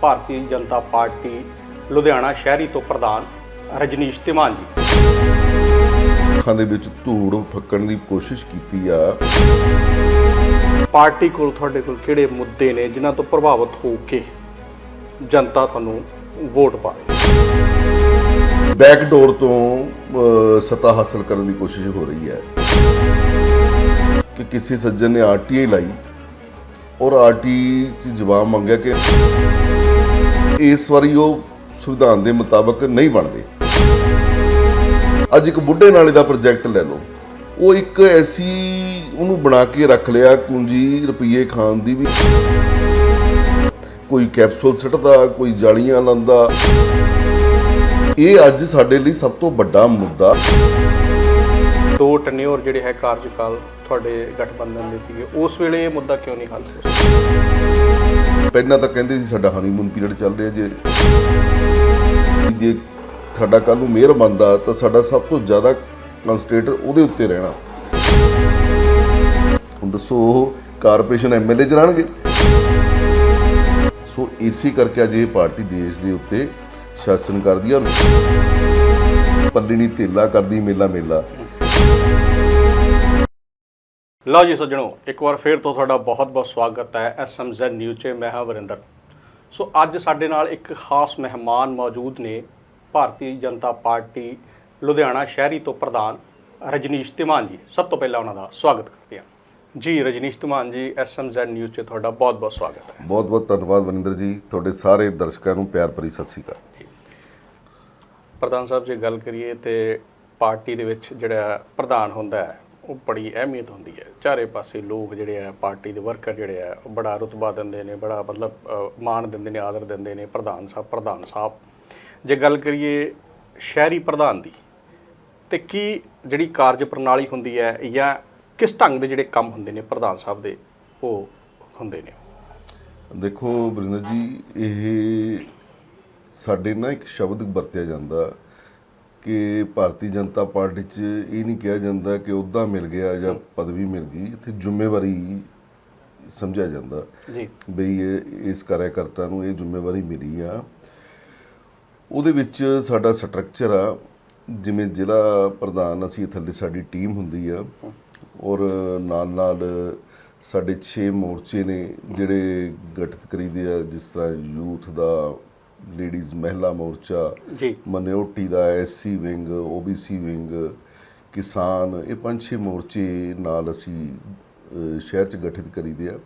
Bharatiya Janata party Ludhiana ਸ਼ਹਿਰੀ ਤੋਂ ਪ੍ਰਧਾਨ ਰਜਨੀਸ਼ ਧੀਮਾਨ ਜੀ। ਅੱਖਾਂ ਦੇ ਵਿੱਚ ਧੂੜ ਫੱਕਣ ਦੀ ਕੋਸ਼ਿਸ਼ ਕੀਤੀ ਆ। ਪਾਰਟੀ ਕੋਲ ਤੁਹਾਡੇ ਕੋਲ ਕਿਹੜੇ ਮੁੱਦੇ ਨੇ ਜਿਨ੍ਹਾਂ ਤੋਂ ਪ੍ਰਭਾਵਿਤ ਹੋ ਕੇ ਜਨਤਾ ਤੁਹਾਨੂੰ ਵੋਟ ਪਾਵੇ ਬੈਕ ਡੋਰ ਤੋਂ ਸੱਤਾ ਹਾਸਲ ਕਰਨ ਦੀ ਕੋਸ਼ਿਸ਼ ਹੋ ਰਹੀ ਹੈ। ਕਿ ਕਿਸੇ ਸੱਜਣ ਨੇ ਆਰਟੀਆਈ ਲਾਈ ਔਰ ਆਰਟੀ ਚ ਜਵਾਬ ਮੰਗਿਆ ਕਿ ਇਸ ਵਾਰੀ ਉਹ ਸੰਵਿਧਾਨ ਦੇ ਮੁਤਾਬਕ ਨਹੀਂ ਬਣਦੇ। ਅੱਜ ਇੱਕ ਬੁੱਢੇ ਨਾਲੇ ਦਾ ਪ੍ਰੋਜੈਕਟ ਲੈ ਲਓ। ਉਹ ਇੱਕ ਐਸੀ ਉਹਨੂੰ ਬਣਾ ਕੇ ਰੱਖ ਲਿਆ ਕੁੰਜੀ ਰੁਪਈਏ ਖਾਣ ਦੀ ਵੀ। ਕੋਈ ਕੈਪਸੂਲ ਸਿੱਟਦਾ, ਕੋਈ ਜਾਲੀਆਂ ਲਾਉਂਦਾ। ਇਹ ਅੱਜ ਸਾਡੇ ਲਈ ਸਭ ਤੋਂ ਵੱਡਾ ਮੁੱਦਾ। ਦੋ ਟਨਿਓਰ ਜਿਹੜੇ ਹੈ ਕਾਰਜਕਾਲ ਤੁਹਾਡੇ ਗਠਬੰਧਨ ਦੇ ਸੀਗੇ, ਉਸ ਵੇਲੇ ਇਹ ਮੁੱਦਾ ਕਿਉਂ ਨਹੀਂ ਹੱਲ ਹੋਇਆ? ਪਹਿਲਾਂ ਤਾਂ ਕਹਿੰਦੇ ਸੀ ਸਾਡਾ ਹਨੀਮੂਨ ਪੀਰੀਅਡ ਚੱਲ ਰਿਹਾ ਜੇ। ਜੇ ਸਾਡਾ ਕੱਲ ਨੂੰ ਮੇਅਰ ਬਣਦਾ, ਤਾਂ ਸਾਡਾ ਸਭ ਤੋਂ ਜ਼ਿਆਦਾ ਕੰਸਟ੍ਰੇਟ ਉਹਦੇ ਉੱਤੇ ਰਹਿਣਾ। ਹੁਣ ਦੱਸੋ, ਉਹ ਕਾਰਪੋਰੇਸ਼ਨ ਐਮਐਲਏ ਚਲਾਣਗੇ ਸੋ ਇਸੇ ਕਰਕੇ ਅੱਜ ਇਹ ਪਾਰਟੀ ਦੇਸ਼ ਦੇ ਉੱਤੇ ਸ਼ਾਸਨ ਕਰਦੀ ਆ। ਔਰ ਪੱਲੀ ਨਹੀਂ ਧੇਲਾ ਕਰਦੀ ਮੇਲਾ ਮੇਲਾ ਲਓ ਜੀ ਸੱਜਣੋ ਇੱਕ ਵਾਰ ਫੇਰ ਤੋਂ ਤੁਹਾਡਾ ਬਹੁਤ-ਬਹੁਤ ਸਵਾਗਤ ਹੈ ਐਸਐਮਜ਼ੈਡ ਨਿਊਜ਼ 'ਚ ਮੈਂ ਹਾਂ ਵਰਿੰਦਰ। ਸੋ ਅੱਜ ਸਾਡੇ ਨਾਲ ਇੱਕ ਖਾਸ ਮਹਿਮਾਨ ਮੌਜੂਦ ਨੇ ਭਾਰਤੀ ਜਨਤਾ ਪਾਰਟੀ ਲੁਧਿਆਣਾ ਸ਼ਹਿਰੀ ਤੋਂ ਪ੍ਰਧਾਨ ਰਜਨੀਸ਼ ਧੀਮਾਨ ਜੀ। ਸਭ ਤੋਂ ਪਹਿਲਾਂ ਉਹਨਾਂ ਦਾ ਸਵਾਗਤ ਕਰਦੇ ਹਾਂ। ਜੀ ਰਜਨੀਸ਼ ਧੀਮਾਨ ਜੀ ਐਸਐਮਜ਼ੈਡ ਨਿਊਜ਼ 'ਚ ਤੁਹਾਡਾ ਬਹੁਤ-ਬਹੁਤ ਸਵਾਗਤ ਹੈ। ਬਹੁਤ ਬਹੁਤ ਧੰਨਵਾਦ ਵਨਿੰਦਰ ਜੀ ਤੁਹਾਡੇ ਸਾਰੇ ਦਰਸ਼ਕਾਂ ਨੂੰ ਪਿਆਰ ਭਰੀ ਸਤਿ ਸ਼੍ਰੀ ਅਕਾਲ। ਪ੍ਰਧਾਨ ਸਾਹਿਬ ਜੇ ਗੱਲ ਕਰੀਏ ਤੇ ਪਾਰਟੀ ਦੇ ਵਿੱਚ ਜਿਹੜਾ ਪ੍ਰਧਾਨ ਹੁੰਦਾ ਹੈ, ਉਹ ਬੜੀ ਅਹਿਮੀਅਤ ਹੁੰਦੀ ਹੈ। ਚਾਰੇ ਪਾਸੇ ਲੋਕ ਜਿਹੜੇ ਆ, ਪਾਰਟੀ ਦੇ ਵਰਕਰ ਜਿਹੜੇ ਆ, ਉਹ ਬੜਾ ਰੁਤਬਾ ਦਿੰਦੇ ਨੇ, ਬੜਾ ਮਤਲਬ ਮਾਣ ਦਿੰਦੇ ਨੇ, ਆਦਰ ਦਿੰਦੇ ਨੇ, ਪ੍ਰਧਾਨ ਸਾਹਿਬ ਪ੍ਰਧਾਨ ਸਾਹਿਬ। ਜੇ ਗੱਲ ਕਰੀਏ ਸ਼ਹਿਰੀ ਪ੍ਰਧਾਨ ਦੀ, ਤੇ ਕੀ ਜਿਹੜੀ ਕਾਰਜ ਪ੍ਰਣਾਲੀ ਹੁੰਦੀ ਹੈ ਜਾਂ ਕਿਸ ਢੰਗ ਦੇ ਜਿਹੜੇ ਕੰਮ ਹੁੰਦੇ ਨੇ ਪ੍ਰਧਾਨ ਸਾਹਿਬ ਦੇ, ਉਹ ਹੁੰਦੇ ਨੇ? ਦੇਖੋ ਬਰਿੰਦਰ ਜੀ, ਇਹ ਸਾਡੇ ਨਾ ਇੱਕ ਸ਼ਬਦ ਵਰਤਿਆ ਜਾਂਦਾ ਕਿ ਭਾਰਤੀ ਜਨਤਾ ਪਾਰਟੀ 'ਚ ਇਹ ਨਹੀਂ ਕਿਹਾ ਜਾਂਦਾ ਕਿ ਅਹੁਦਾ ਮਿਲ ਗਿਆ ਜਾਂ ਪਦਵੀ ਮਿਲ ਗਈ ਇੱਥੇ ਜ਼ਿੰਮੇਵਾਰੀ ਸਮਝਿਆ ਜਾਂਦਾ। ਜੀ। ਬਈ ਇਸ ਕਾਰਜਕਰਤਾ ਨੂੰ ਇਹ ਜ਼ਿੰਮੇਵਾਰੀ ਮਿਲੀ ਆ। ਉਹਦੇ ਵਿੱਚ ਸਾਡਾ ਸਟਰਕਚਰ ਆ ਜਿਵੇਂ ਜ਼ਿਲ੍ਹਾ ਪ੍ਰਧਾਨ ਅਸੀਂ ਥੱਲੇ ਸਾਡੀ ਟੀਮ ਹੁੰਦੀ ਆ ਔਰ ਨਾਲ ਨਾਲ ਸਾਡੇ 6 ਮੋਰਚੇ ਨੇ ਜਿਹੜੇ ਗਠਿਤ ਕਰੀਦੇ ਆ ਜਿਸ ਤਰ੍ਹਾਂ ਯੂਥ ਦਾ ਲੇਡੀਜ਼ ਮਹਿਲਾ ਮੋਰਚਾ ਜੀ ਮਨਿਓਟੀ ਦਾ ਐਸਸੀ ਵਿੰਗ ਓਬੀਸੀ ਵਿੰਗ ਕਿਸਾਨ ਇਹ ਪੰਜ ਛੇ ਮੋਰਚੇ ਨਾਲ ਅਸੀਂ ਸ਼ਹਿਰ 'ਚ ਗਠਿਤ ਕਰੀਦੇ ਆ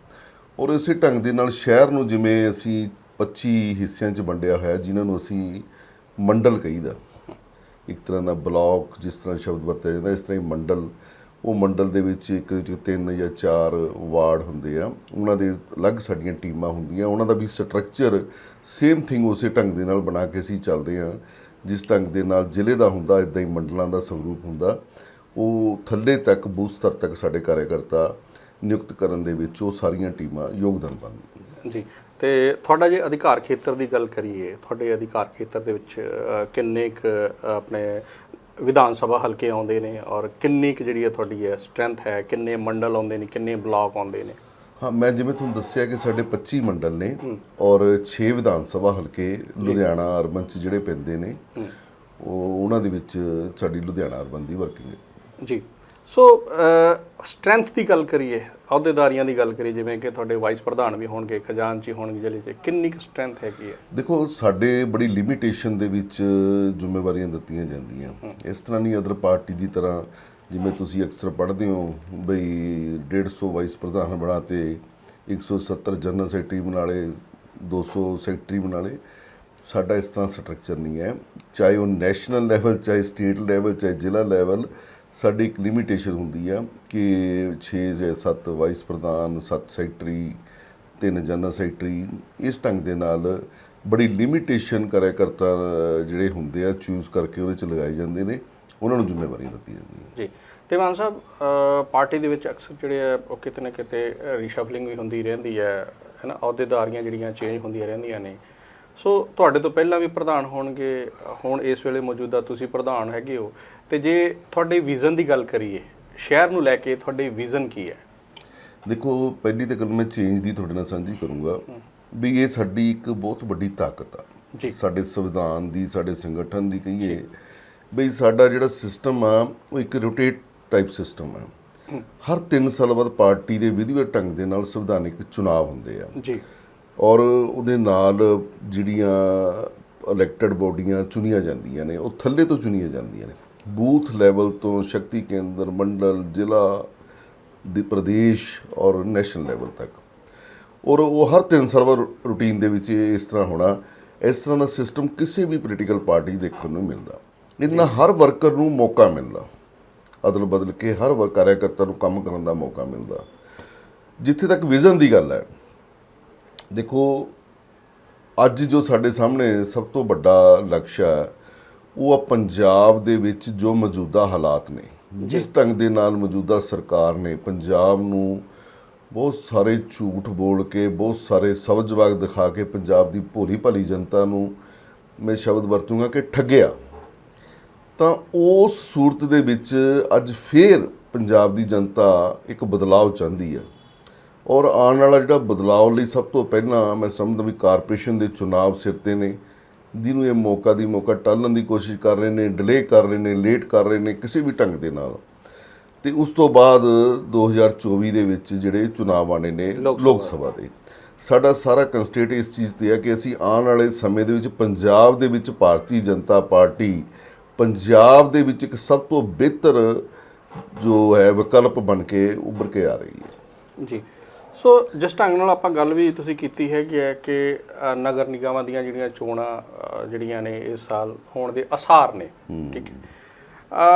ਔਰ ਇਸੇ ਢੰਗ ਦੇ ਨਾਲ ਸ਼ਹਿਰ ਨੂੰ ਜਿਵੇਂ ਅਸੀਂ 25 ਹਿੱਸਿਆਂ 'ਚ ਵੰਡਿਆ ਹੋਇਆ ਜਿਨ੍ਹਾਂ ਨੂੰ ਅਸੀਂ ਮੰਡਲ ਕਹੀਦਾ ਇੱਕ ਤਰ੍ਹਾਂ ਦਾ ਬਲਾਕ ਜਿਸ ਤਰ੍ਹਾਂ ਸ਼ਬਦ ਵਰਤਿਆ ਜਾਂਦਾ ਇਸ ਤਰ੍ਹਾਂ ਹੀ ਮੰਡਲ ਉਹ ਮੰਡਲ ਦੇ ਵਿੱਚ ਇੱਕ ਵਿੱਚ ਤਿੰਨ ਜਾਂ ਚਾਰ ਵਾਰਡ ਹੁੰਦੇ ਆ, ਉਹਨਾਂ ਦੇ ਅਲੱਗ ਸਾਡੀਆਂ ਟੀਮਾਂ ਹੁੰਦੀਆਂ, ਉਹਨਾਂ ਦਾ ਵੀ ਸਟਰਕਚਰ ਸੇਮ ਥਿੰਗ ਉਸੇ ਢੰਗ ਦੇ ਨਾਲ ਬਣਾ ਕੇ ਅਸੀਂ ਚੱਲਦੇ ਆ ਜਿਸ ਢੰਗ ਦੇ ਨਾਲ ਜ਼ਿਲ੍ਹੇ ਦਾ ਹੁੰਦਾ ਇਦਾਂ ਹੀ ਮੰਡਲਾਂ ਦਾ ਸਰੂਪ ਹੁੰਦਾ। ਉਹ ਥੱਲੇ ਤੱਕ, ਬੂਥ ਸਤਰ ਤੱਕ ਸਾਡੇ ਕਾਰਜਕਰਤਾ ਨਿਯੁਕਤ ਕਰਨ ਦੇ ਵਿੱਚ ਉਹ ਸਾਰੀਆਂ ਟੀਮਾਂ ਯੋਗਦਾਨ ਪਾਉਂਦੀਆਂ। ਜੀ, ਤੇ ਤੁਹਾਡਾ ਜੇ ਅਧਿਕਾਰ ਖੇਤਰ ਦੀ ਗੱਲ ਕਰੀਏ, ਤੁਹਾਡੇ ਅਧਿਕਾਰ ਖੇਤਰ ਦੇ ਵਿੱਚ ਕਿੰਨੇ ਕੁ ਆਪਣੇ ਵਿਧਾਨ ਸਭਾ ਹਲਕੇ ਆਉਂਦੇ ਨੇ ਔਰ ਕਿੰਨੀ ਕੁ ਜਿਹੜੀ ਹੈ ਤੁਹਾਡੀ ਹੈ ਸਟਰੈਂਥ ਹੈ ਕਿੰਨੇ ਮੰਡਲ ਆਉਂਦੇ ਨੇ ਕਿੰਨੇ ਬਲਾਕ ਆਉਂਦੇ ਨੇ? ਹਾਂ ਮੈਂ ਜਿਵੇਂ ਤੁਹਾਨੂੰ ਦੱਸਿਆ ਕਿ ਸਾਡੇ 25 ਮੰਡਲ ਨੇ ਔਰ 6 ਵਿਧਾਨ ਸਭਾ ਹਲਕੇ ਲੁਧਿਆਣਾ ਅਰਬਨ ਚ ਜਿਹੜੇ ਪੈਂਦੇ ਨੇ ਉਹ ਉਹਨਾਂ ਦੇ ਵਿੱਚ ਸਾਡੀ ਲੁਧਿਆਣਾ ਅਰਬਨ ਦੀ ਵਰਕਿੰਗ ਹੈ। ਜੀ। ਸੋ ਸਟਰੈਂਥ ਦੀ ਗੱਲ ਕਰੀਏ ਅਹੁਦੇਦਾਰੀਆਂ ਦੀ ਗੱਲ ਕਰੀਏ ਜਿਵੇਂ ਕਿ ਤੁਹਾਡੇ ਵਾਈਸ ਪ੍ਰਧਾਨ ਵੀ ਹੋਣਗੇ ਖਜ਼ਾਨਚੀ ਹੋਣਗੇ ਜ਼ਿਲ੍ਹੇ 'ਚ ਕਿੰਨੀ ਕੁ ਸਟਰੈਂਥ ਹੈਗੀ ਹੈ? ਦੇਖੋ ਸਾਡੇ ਬੜੀ ਲਿਮਿਟੇਸ਼ਨ ਦੇ ਵਿੱਚ ਜ਼ਿੰਮੇਵਾਰੀਆਂ ਦਿੱਤੀਆਂ ਜਾਂਦੀਆਂ। ਇਸ ਤਰ੍ਹਾਂ ਨਹੀਂ ਅਦਰ ਪਾਰਟੀ ਦੀ ਤਰ੍ਹਾਂ ਜਿਵੇਂ ਤੁਸੀਂ ਅਕਸਰ ਪੜ੍ਹਦੇ ਹੋ ਬਈ 150 ਵਾਈਸ ਪ੍ਰਧਾਨ ਬਣਾਤੇ 170 ਜਨਰਲ ਸੈਕਟਰੀ ਬਣਾ ਲਏ 200 ਸੈਕਟਰੀ ਬਣਾ ਲਏ ਸਾਡਾ ਇਸ ਤਰ੍ਹਾਂ ਸਟਰਕਚਰ ਨਹੀਂ ਹੈ। ਚਾਹੇ ਉਹ ਨੈਸ਼ਨਲ ਲੈਵਲ ਚਾਹੇ ਸਟੇਟ ਲੈਵਲ ਚਾਹੇ ਜ਼ਿਲ੍ਹਾ ਲੈਵਲ ਸਾਡੀ ਇੱਕ ਲਿਮਿਟੇਸ਼ਨ ਹੁੰਦੀ ਆ ਕਿ 6 ਜਾਂ 7 ਵਾਈਸ ਪ੍ਰਧਾਨ 7 ਸੈਕਟਰੀ ਤਿੰਨ ਜਨਰਲ ਸੈਕਟਰੀ ਇਸ ਢੰਗ ਦੇ ਨਾਲ ਬੜੀ ਲਿਮਿਟੇਸ਼ਨ ਕਰਿਆ ਕਰਤਾ, ਜਿਹੜੇ ਹੁੰਦੇ ਆ ਚੂਜ਼ ਕਰਕੇ ਉਹਦੇ ਚ ਲਗਾਏ ਜਾਂਦੇ ਨੇ। ਉਹਨਾਂ ਨੂੰ ਜ਼ਿੰਮੇਵਾਰੀਆਂ ਦਿੱਤੀਆਂ ਜਾਂਦੀਆਂ ਜੀ। ਤੇ ਮਾਨ ਸਾਹਿਬ ਪਾਰਟੀ ਦੇ ਵਿੱਚ ਅਕਸਰ ਜਿਹੜੇ ਆ, ਉਹ ਕਿਤੇ ਨਾ ਕਿਤੇ ਰੀਸ਼ਫਲਿੰਗ ਵੀ ਹੁੰਦੀ ਰਹਿੰਦੀ ਹੈ ਹੈਨਾ? ਅਹੁਦੇਦਾਰੀਆਂ ਜਿਹੜੀਆਂ ਚੇਂਜ ਹੁੰਦੀਆਂ ਰਹਿੰਦੀਆਂ ਨੇ। ਸੋ ਤੁਹਾਡੇ ਤੋਂ ਪਹਿਲਾਂ ਵੀ ਪ੍ਰਧਾਨ ਹੋਣਗੇ, ਹੁਣ ਇਸ ਵੇਲੇ ਮੌਜੂਦਾ ਤੁਸੀਂ ਪ੍ਰਧਾਨ ਹੈਗੇ ਹੋ। ਤੇ ਜੇ ਤੁਹਾਡੇ ਵਿਜ਼ਨ ਦੀ ਗੱਲ ਕਰੀਏ ਸ਼ਹਿਰ ਨੂੰ ਲੈ ਕੇ ਤੁਹਾਡੇ ਵਿਜ਼ਨ ਕੀ ਹੈ? ਦੇਖੋ ਪਹਿਲੀ ਤਾਂ ਗੱਲ ਮੈਂ ਚੇਂਜ ਦੀ ਤੁਹਾਡੇ ਨਾਲ ਸਾਂਝੀ ਕਰੂੰਗਾ ਵੀ ਇਹ ਸਾਡੀ ਇੱਕ ਬਹੁਤ ਵੱਡੀ ਤਾਕਤ ਆ। ਸਾਡੇ ਸੰਵਿਧਾਨ ਦੀ ਸਾਡੇ ਸੰਗਠਨ ਦੀ ਕਹੀਏ ਵੀ ਸਾਡਾ ਜਿਹੜਾ ਸਿਸਟਮ ਆ ਉਹ ਇੱਕ ਰੋਟੇਟ ਟਾਈਪ ਸਿਸਟਮ ਆ। ਹਰ 3 ਸਾਲ ਬਾਅਦ ਪਾਰਟੀ ਦੇ ਵਿਧੀਵਤ ਢੰਗ ਦੇ ਨਾਲ ਸੰਵਿਧਾਨਿਕ ਚੁਣਾਵ ਹੁੰਦੇ ਆ। ਜੀ। ਔਰ ਉਹਦੇ ਨਾਲ ਜਿਹੜੀਆਂ ਇਲੈਕਟਡ ਬੋਡੀਆਂ ਚੁਣੀਆਂ ਜਾਂਦੀਆਂ ਨੇ ਉਹ ਥੱਲੇ ਤੋਂ ਚੁਣੀਆਂ ਜਾਂਦੀਆਂ ਨੇ। ਬੂਥ ਲੈਵਲ ਤੋਂ ਸ਼ਕਤੀ ਕੇਂਦਰ, ਮੰਡਲ, ਜ਼ਿਲ੍ਹਾ ਦੀ ਪ੍ਰਦੇਸ਼ ਔਰ ਨੈਸ਼ਨਲ ਲੈਵਲ ਤੱਕ। ਔਰ ਉਹ ਹਰ ਤਿੰਨ ਸਾਲ ਰੂਟੀਨ ਦੇ ਵਿੱਚ ਇਹ ਇਸ ਤਰ੍ਹਾਂ ਹੋਣਾ, ਇਸ ਤਰ੍ਹਾਂ ਦਾ ਸਿਸਟਮ ਕਿਸੇ ਵੀ ਪੋਲੀਟੀਕਲ ਪਾਰਟੀ ਦੇਖਣ ਨੂੰ ਮਿਲਦਾ। ਇਹਦੇ ਨਾਲ ਹਰ ਵਰਕਰ ਨੂੰ ਮੌਕਾ ਮਿਲਦਾ। ਅਦਲ ਬਦਲ ਕੇ ਹਰ ਵਰ ਕਾਰਿਆਕਰਤਾ ਨੂੰ ਕੰਮ ਕਰਨ ਦਾ ਮੌਕਾ ਮਿਲਦਾ। ਜਿੱਥੇ ਤੱਕ ਵਿਜ਼ਨ ਦੀ ਗੱਲ ਹੈ, ਦੇਖੋ, ਅੱਜ ਜੋ ਸਾਡੇ ਸਾਹਮਣੇ ਸਭ ਤੋਂ ਵੱਡਾ ਲਕਸ਼ ਹੈ ਉਹ ਆ ਪੰਜਾਬ ਦੇ ਵਿੱਚ ਜੋ ਮੌਜੂਦਾ ਹਾਲਾਤ ਨੇ। ਜਿਸ ਢੰਗ ਦੇ ਨਾਲ ਮੌਜੂਦਾ ਸਰਕਾਰ ਨੇ ਪੰਜਾਬ ਨੂੰ ਬਹੁਤ ਸਾਰੇ ਝੂਠ ਬੋਲ ਕੇ ਬਹੁਤ ਸਾਰੇ ਸਬਜ਼ ਜਵਾਗ ਦਿਖਾ ਕੇ ਪੰਜਾਬ ਦੀ ਭੋਲੀ ਭਾਲੀ ਜਨਤਾ ਨੂੰ ਮੈਂ ਸ਼ਬਦ ਵਰਤੂੰਗਾ ਕਿ ਠੱਗਿਆ। ਤਾਂ ਉਸ ਸੂਰਤ ਦੇ ਵਿੱਚ ਅੱਜ ਫੇਰ ਪੰਜਾਬ ਦੀ ਜਨਤਾ ਇੱਕ ਬਦਲਾਅ ਚਾਹੁੰਦੀ ਹੈ ਔਰ ਆਉਣ ਵਾਲਾ ਜਿਹੜਾ ਬਦਲਾਅ ਲਈ ਸਭ ਤੋਂ ਪਹਿਲਾਂ ਮੈਂ ਸਮਝਦਾ ਵੀ ਕਾਰਪੋਰੇਸ਼ਨ ਦੇ ਚੁਣਾਵ ਸਿਰ ਤੇ ਨੇ। ਜਿਹਨੂੰ ਇਹ ਮੌਕਾ ਦੀ ਮੌਕਾ ਟਾਲਣ ਦੀ ਕੋਸ਼ਿਸ਼ ਕਰ ਰਹੇ ਨੇ ਡਿਲੇ ਕਰ ਰਹੇ ਨੇ ਲੇਟ ਕਰ ਰਹੇ ਨੇ ਕਿਸੇ ਵੀ ਢੰਗ ਦੇ ਨਾਲ। ਤੇ ਉਸ ਤੋਂ ਬਾਅਦ 2024 ਦੇ ਵਿੱਚ ਜਿਹੜੇ ਚੁਣਾਵ ਆਣੇ ਨੇ ਲੋਕ ਸਭਾ। ਲੋਕ ਸਭਾ ਦੇ। ਸਾਡਾ ਸਾਰਾ ਕੰਸਟੇਟ ਇਸ ਚੀਜ਼ ਤੇ ਹੈ ਕਿ ਅਸੀਂ ਆਉਣ ਵਾਲੇ ਸਮੇਂ ਦੇ ਵਿੱਚ ਪੰਜਾਬ ਦੇ ਵਿੱਚ ਭਾਰਤੀ ਜਨਤਾ ਪਾਰਟੀ ਪੰਜਾਬ ਦੇ ਵਿੱਚ ਇੱਕ ਸਭ ਤੋਂ ਬਿਹਤਰ ਜੋ ਹੈ ਵਿਕਲਪ ਬਣ ਕੇ ਉੱਭਰ ਕੇ ਆ ਰਹੀ ਹੈ। ਜੀ। ਸੋ ਜਿਸ ਢੰਗ ਨਾਲ ਆਪਾਂ ਗੱਲ ਵੀ ਤੁਸੀਂ ਕੀਤੀ ਹੈਗੀ ਹੈ ਕਿ ਅ, ਨਗਰ ਨਿਗਮਾਂ ਦੀਆਂ ਜਿਹੜੀਆਂ ਚੋਣਾਂ ਅ, ਜਿਹੜੀਆਂ ਨੇ ਇਸ ਸਾਲ ਹੋਣ ਦੇ ਅਸਾਰ ਨੇ ਠੀਕ ਹੈ।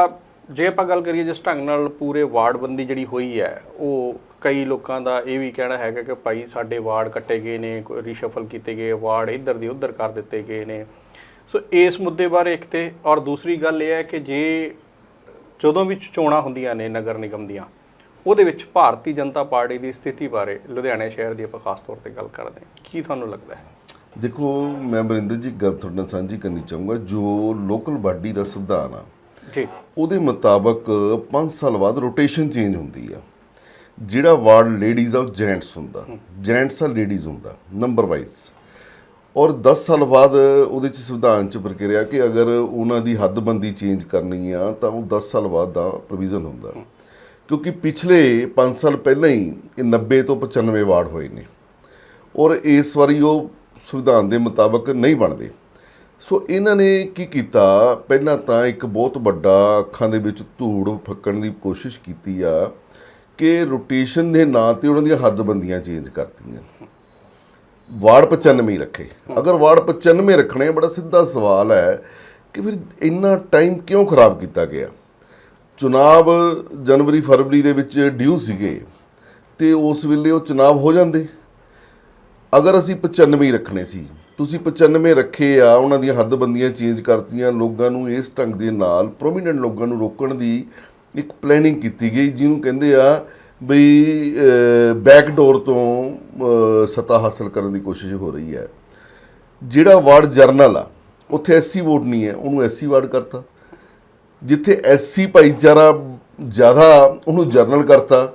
ਅ, ਜੇ ਆਪਾਂ ਗੱਲ ਕਰੀਏ ਜਿਸ ਢੰਗ ਨਾਲ ਪੂਰੇ ਵਾਰਡਬੰਦੀ ਜਿਹੜੀ ਹੋਈ ਹੈ ਉਹ ਕਈ ਲੋਕਾਂ ਦਾ ਇਹ ਵੀ ਕਹਿਣਾ ਹੈਗਾ ਕਿ ਭਾਈ ਸਾਡੇ ਵਾਰਡ ਕੱਟੇ ਗਏ ਨੇ ਕੋਈ ਰੀਸ਼ਫਲ ਕੀਤੇ ਗਏ ਵਾਰਡ ਇੱਧਰ ਦੀ ਉੱਧਰ ਕਰ ਦਿੱਤੇ ਗਏ ਨੇ। ਸੋ ਇਸ ਮੁੱਦੇ ਬਾਰੇ ਇੱਕ ਤੇ ਔਰ ਦੂਸਰੀ ਗੱਲ ਇਹ ਹੈ ਕਿ ਜੇ ਜਦੋਂ ਵੀ ਚੋਣਾਂ ਹੁੰਦੀਆਂ ਨੇ ਨਗਰ ਨਿਗਮ ਦੀਆਂ ਉਹਦੇ ਵਿੱਚ ਭਾਰਤੀ ਜਨਤਾ ਪਾਰਟੀ ਦੀ ਸਥਿਤੀ ਬਾਰੇ ਲੁਧਿਆਣਾ ਸ਼ਹਿਰ ਦੀ ਆਪਾਂ ਖਾਸ ਤੌਰ ਤੇ ਗੱਲ ਕਰਦੇ ਹਾਂ। ਕੀ ਤੁਹਾਨੂੰ ਲੱਗਦਾ ਹੈ? ਦੇਖੋ ਮੈਂ ਬਰਿੰਦਰ ਜੀ ਗੱਲ ਤੁਹਾਡੇ ਨਾਲ ਸਾਂਝੀ ਕਰਨੀ ਚਾਹੂੰਗਾ ਜੋ ਲੋਕਲ ਬਾਡੀ ਦਾ ਸੰਵਿਧਾਨ ਆ ਜੀ। ਉਹਦੇ ਮੁਤਾਬਕ 5 ਸਾਲ ਬਾਅਦ ਰੋਟੇਸ਼ਨ ਚੇਂਜ ਹੁੰਦੀ ਆ। ਜਿਹੜਾ ਵਾਰਡ ਲੇਡੀਜ਼ ਆ ਜੈਂਟਸ ਹੁੰਦਾ। ਜੈਂਟਸ ਆ ਲੇਡੀਜ਼ ਹੁੰਦਾ ਨੰਬਰ ਵਾਈਜ਼ ਔਰ 10 ਸਾਲ ਬਾਅਦ ਉਹਦੇ ਚ ਸੰਵਿਧਾਨ ਚ ਪ੍ਰਕਿਰਿਆ ਕਿ ਅਗਰ ਉਹਨਾਂ ਦੀ ਹੱਦਬੰਦੀ ਚੇਂਜ ਕਰਨੀ ਆ ਤਾਂ ਉਹ 10 ਸਾਲ ਬਾਅਦ ਦਾ ਪ੍ਰੋਵੀਜ਼ਨ ਹੁੰਦਾ। ਕਿਉਂਕਿ ਪਿਛਲੇ 5 ਸਾਲ ਪਹਿਲਾਂ ਹੀ ਇਹ 90 ਤੋਂ 95 ਵਾਰਡ ਹੋਏ ਨੇ। ਔਰ ਇਸ ਵਾਰੀ ਉਹ ਸੰਵਿਧਾਨ ਦੇ ਮੁਤਾਬਕ ਨਹੀਂ ਬਣਦੇ। ਸੋ ਇਹਨਾਂ ਨੇ ਕੀ ਕੀਤਾ? ਪਹਿਲਾਂ ਤਾਂ ਇੱਕ ਬਹੁਤ ਵੱਡਾ ਅੱਖਾਂ ਦੇ ਵਿੱਚ ਧੂੜ ਫੱਕਣ ਦੀ ਕੋਸ਼ਿਸ਼ ਕੀਤੀ ਆ ਕਿ ਰੋਟੇਸ਼ਨ ਦੇ ਨਾਂ ਤੇ ਉਹਨਾਂ ਦੀਆਂ ਹੱਦਬੰਦੀਆਂ ਚੇਂਜ ਕਰਤੀਆਂ ਵਾਰਡ 95 ਰੱਖੇ। ਅਗਰ ਵਾਰਡ 95 ਰੱਖਣੇ ਬੜਾ ਸਿੱਧਾ ਸਵਾਲ ਹੈ ਕਿ ਫਿਰ ਇੰਨਾ ਟਾਈਮ ਕਿਉਂ ਖਰਾਬ ਕੀਤਾ ਗਿਆ? ਚੁਣਾਵ ਜਨਵਰੀ ਫਰਵਰੀ ਦੇ ਵਿੱਚ ਡਿਊ ਸੀਗੇ ਤੇ ਉਸ ਵੇਲੇ ਉਹ ਚੁਣਾਵ ਹੋ ਜਾਂਦੇ। ਅਗਰ ਅਸੀਂ 95 ਰੱਖਣੇ ਸੀ ਤੁਸੀਂ 95 ਰੱਖੇ ਆ ਉਹਨਾਂ ਦੀਆਂ ਹੱਦਬੰਦੀਆਂ ਚੇਂਜ ਕਰਤੀਆਂ ਲੋਕਾਂ ਨੂੰ ਇਸ ਢੰਗ ਦੇ ਨਾਲ ਪ੍ਰੋਮੀਨੈਂਟ ਲੋਕਾਂ ਨੂੰ ਰੋਕਣ ਦੀ ਇੱਕ ਪਲੈਨਿੰਗ ਕੀਤੀ ਗਈ ਜਿਹਨੂੰ ਕਹਿੰਦੇ ਆ ਬਈ ਬੈਕ ਡੋਰ ਤੋਂ ਅਹ, ਸੱਤਾ ਹਾਸਲ ਕਰਨ ਦੀ ਕੋਸ਼ਿਸ਼ ਹੋ ਰਹੀ ਹੈ। ਜਿਹੜਾ ਵਾਰਡ ਜਰਨਲ ਆ ਉੱਥੇ ਐਸਸੀ ਵੋਟ ਨਹੀਂ ਹੈ ਉਹਨੂੰ ਐਸਸੀ ਵਾਰਡ ਕਰਤਾ। ਜਿੱਥੇ ਐਸਸੀ ਭਾਈਚਾਰਾ ਜ਼ਿਆਦਾ ਉਹਨੂੰ ਜਰਨਲ ਕਰਤਾ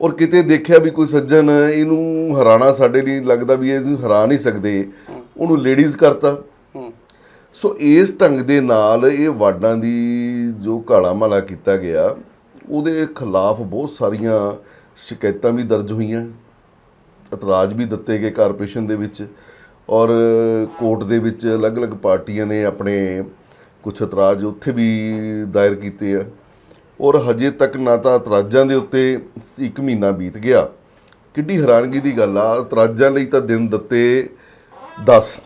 ਔਰ ਕਿਤੇ ਦੇਖਿਆ ਵੀ ਕੋਈ ਸੱਜਣ ਇਹਨੂੰ ਹਰਾਣਾ ਸਾਡੇ ਲਈ ਲੱਗਦਾ ਵੀ ਇਹਨੂੰ ਹਰਾ ਨਹੀਂ ਸਕਦੇ ਉਹਨੂੰ ਲੇਡੀਜ਼ ਕਰਤਾ। ਸੋ ਇਸ ਢੰਗ ਦੇ ਨਾਲ ਇਹ ਵਾਰਡਾਂ ਦੀ ਜੋ ਕਾਲਾ ਮਾਲਾ ਕੀਤਾ ਗਿਆ ਉਹਦੇ ਖਿਲਾਫ ਬਹੁਤ ਸਾਰੀਆਂ ਸ਼ਿਕਾਇਤਾਂ ਵੀ ਦਰਜ ਹੋਈਆਂ ਇਤਰਾਜ਼ ਵੀ ਦਿੱਤੇ ਗਏ ਕਾਰਪੋਰੇਸ਼ਨ ਦੇ ਵਿੱਚ ਔਰ ਕੋਰਟ ਦੇ ਵਿੱਚ ਅਲੱਗ-ਅਲੱਗ ਪਾਰਟੀਆਂ ਨੇ ਆਪਣੇ ਕੁਝ ਇਤਰਾਜ਼ ਉੱਥੇ ਵੀ ਦਾਇਰ ਕੀਤੇ ਆ। ਔਰ ਹਜੇ ਤੱਕ ਨਾ ਤਾਂ ਇਤਰਾਜ਼ਾਂ ਦੇ ਉੱਤੇ ਇੱਕ ਮਹੀਨਾ ਬੀਤ ਗਿਆ। ਕਿੱਡੀ ਹੈਰਾਨਗੀ ਦੀ ਗੱਲ ਆ ਇਤਰਾਜ਼ਾਂ ਲਈ ਤਾਂ ਦਿਨ ਦਿੱਤੇ 10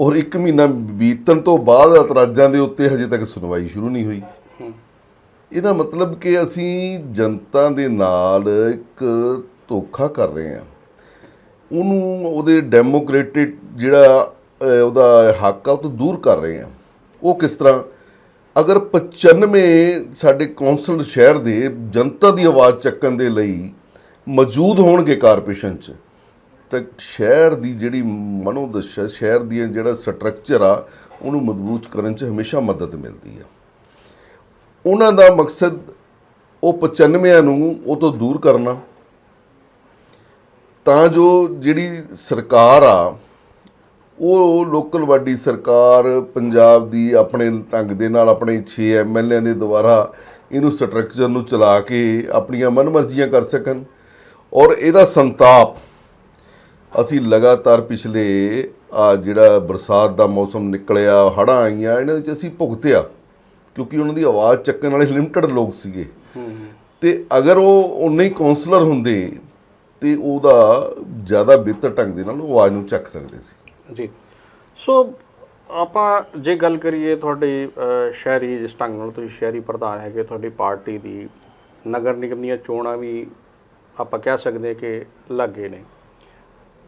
ਔਰ ਇੱਕ ਮਹੀਨਾ ਬੀਤਣ ਤੋਂ ਬਾਅਦ ਇਤਰਾਜ਼ਾਂ ਦੇ ਉੱਤੇ ਹਜੇ ਤੱਕ ਸੁਣਵਾਈ ਸ਼ੁਰੂ ਨਹੀਂ ਹੋਈ। ਇਹਦਾ ਮਤਲਬ ਕਿ ਅਸੀਂ ਜਨਤਾ ਦੇ ਨਾਲ ਇੱਕ ਧੋਖਾ ਕਰ ਰਹੇ ਹਾਂ। ਉਹਨੂੰ ਉਹਦੇ ਡੈਮੋਕ੍ਰੈਟਿਕ ਜਿਹੜਾ ਉਹਦਾ ਹੱਕ ਆ ਉਹ ਤੋਂ ਦੂਰ ਕਰ ਰਹੇ ਹਾਂ ਉਹ ਕਿਸ ਤਰ੍ਹਾਂ, ਅਗਰ 95 ਸਾਡੇ ਕੌਂਸਲ ਸ਼ਹਿਰ ਦੇ ਜਨਤਾ ਦੀ ਆਵਾਜ਼ ਚੱਕਣ ਦੇ ਲਈ ਮੌਜੂਦ ਹੋਣਗੇ ਕਾਰਪੋਰੇਸ਼ਨ 'ਚ, ਤਾਂ ਸ਼ਹਿਰ ਦੀ ਜਿਹੜੀ ਮਨੋਦਸ਼ਾ, ਸ਼ਹਿਰ ਦੀ ਜਿਹੜਾ ਸਟਰਕਚਰ ਆ, ਉਹਨੂੰ ਮਜ਼ਬੂਤ ਕਰਨ 'ਚ ਹਮੇਸ਼ਾ ਮਦਦ ਮਿਲਦੀ ਆ। ਉਹਨਾਂ ਦਾ ਮਕਸਦ ਉਹ 95 ਨੂੰ ਉਹ ਤੋਂ ਦੂਰ ਕਰਨਾ। ਤਾਂ ਜੋ ਜਿਹੜੀ ਸਰਕਾਰ ਆ ਉਹ ਲੋਕਲ ਬਾਡੀ ਸਰਕਾਰ ਪੰਜਾਬ ਦੀ ਆਪਣੇ ਢੰਗ ਦੇ ਨਾਲ ਆਪਣੇ 6 ਐਮਐਲਏ ਦੇ ਦੁਆਰਾ ਇਹਨੂੰ ਸਟਰਕਚਰ ਨੂੰ ਚਲਾ ਕੇ ਆਪਣੀਆਂ ਮਨਮਰਜ਼ੀਆਂ ਕਰ ਸਕਣ। ਔਰ ਇਹਦਾ ਸੰਤਾਪ ਅਸੀਂ ਲਗਾਤਾਰ ਪਿਛਲੇ ਆ ਜਿਹੜਾ ਬਰਸਾਤ ਦਾ ਮੌਸਮ ਨਿਕਲਿਆ, ਹੜ੍ਹਾਂ ਆਈਆਂ, ਇਹਨਾਂ ਵਿੱਚ ਅਸੀਂ ਭੁਗਤਿਆ, ਕਿਉਂਕਿ ਉਹਨਾਂ ਦੀ ਆਵਾਜ਼ ਚੱਕਣ ਵਾਲੇ ਲਿਮਟਿਡ ਲੋਕ ਸੀਗੇ। ਤੇ ਅਗਰ ਉਹ ਉਨੇ ਹੀ ਕਾਉਂਸਲਰ ਹੁੰਦੇ ਤੇ ਉਹਦਾ ਜ਼ਿਆਦਾ ਬਿਹਤਰ ਢੰਗ ਦੇ ਨਾਲ ਉਹ ਆਵਾਜ਼ ਨੂੰ ਚੱਕ ਸਕਦੇ ਸੀ। ਜੀ। ਸੋ, ਆਪਾਂ ਜੇ ਗੱਲ ਕਰੀਏ ਤੁਹਾਡੇ ਸ਼ਹਿਰੀ ਜਿਸ ਢੰਗ ਨਾਲ ਤੁਸੀਂ ਸ਼ਹਿਰੀ ਪ੍ਰਧਾਨ ਹੈਗੇ, ਤੁਹਾਡੀ ਪਾਰਟੀ ਦੀ, ਨਗਰ ਨਿਗਮ ਦੀਆਂ ਚੋਣਾਂ ਵੀ ਆਪਾਂ ਕਹਿ ਸਕਦੇ ਹਾਂ ਕਿ ਲੱਗੇ ਨੇ।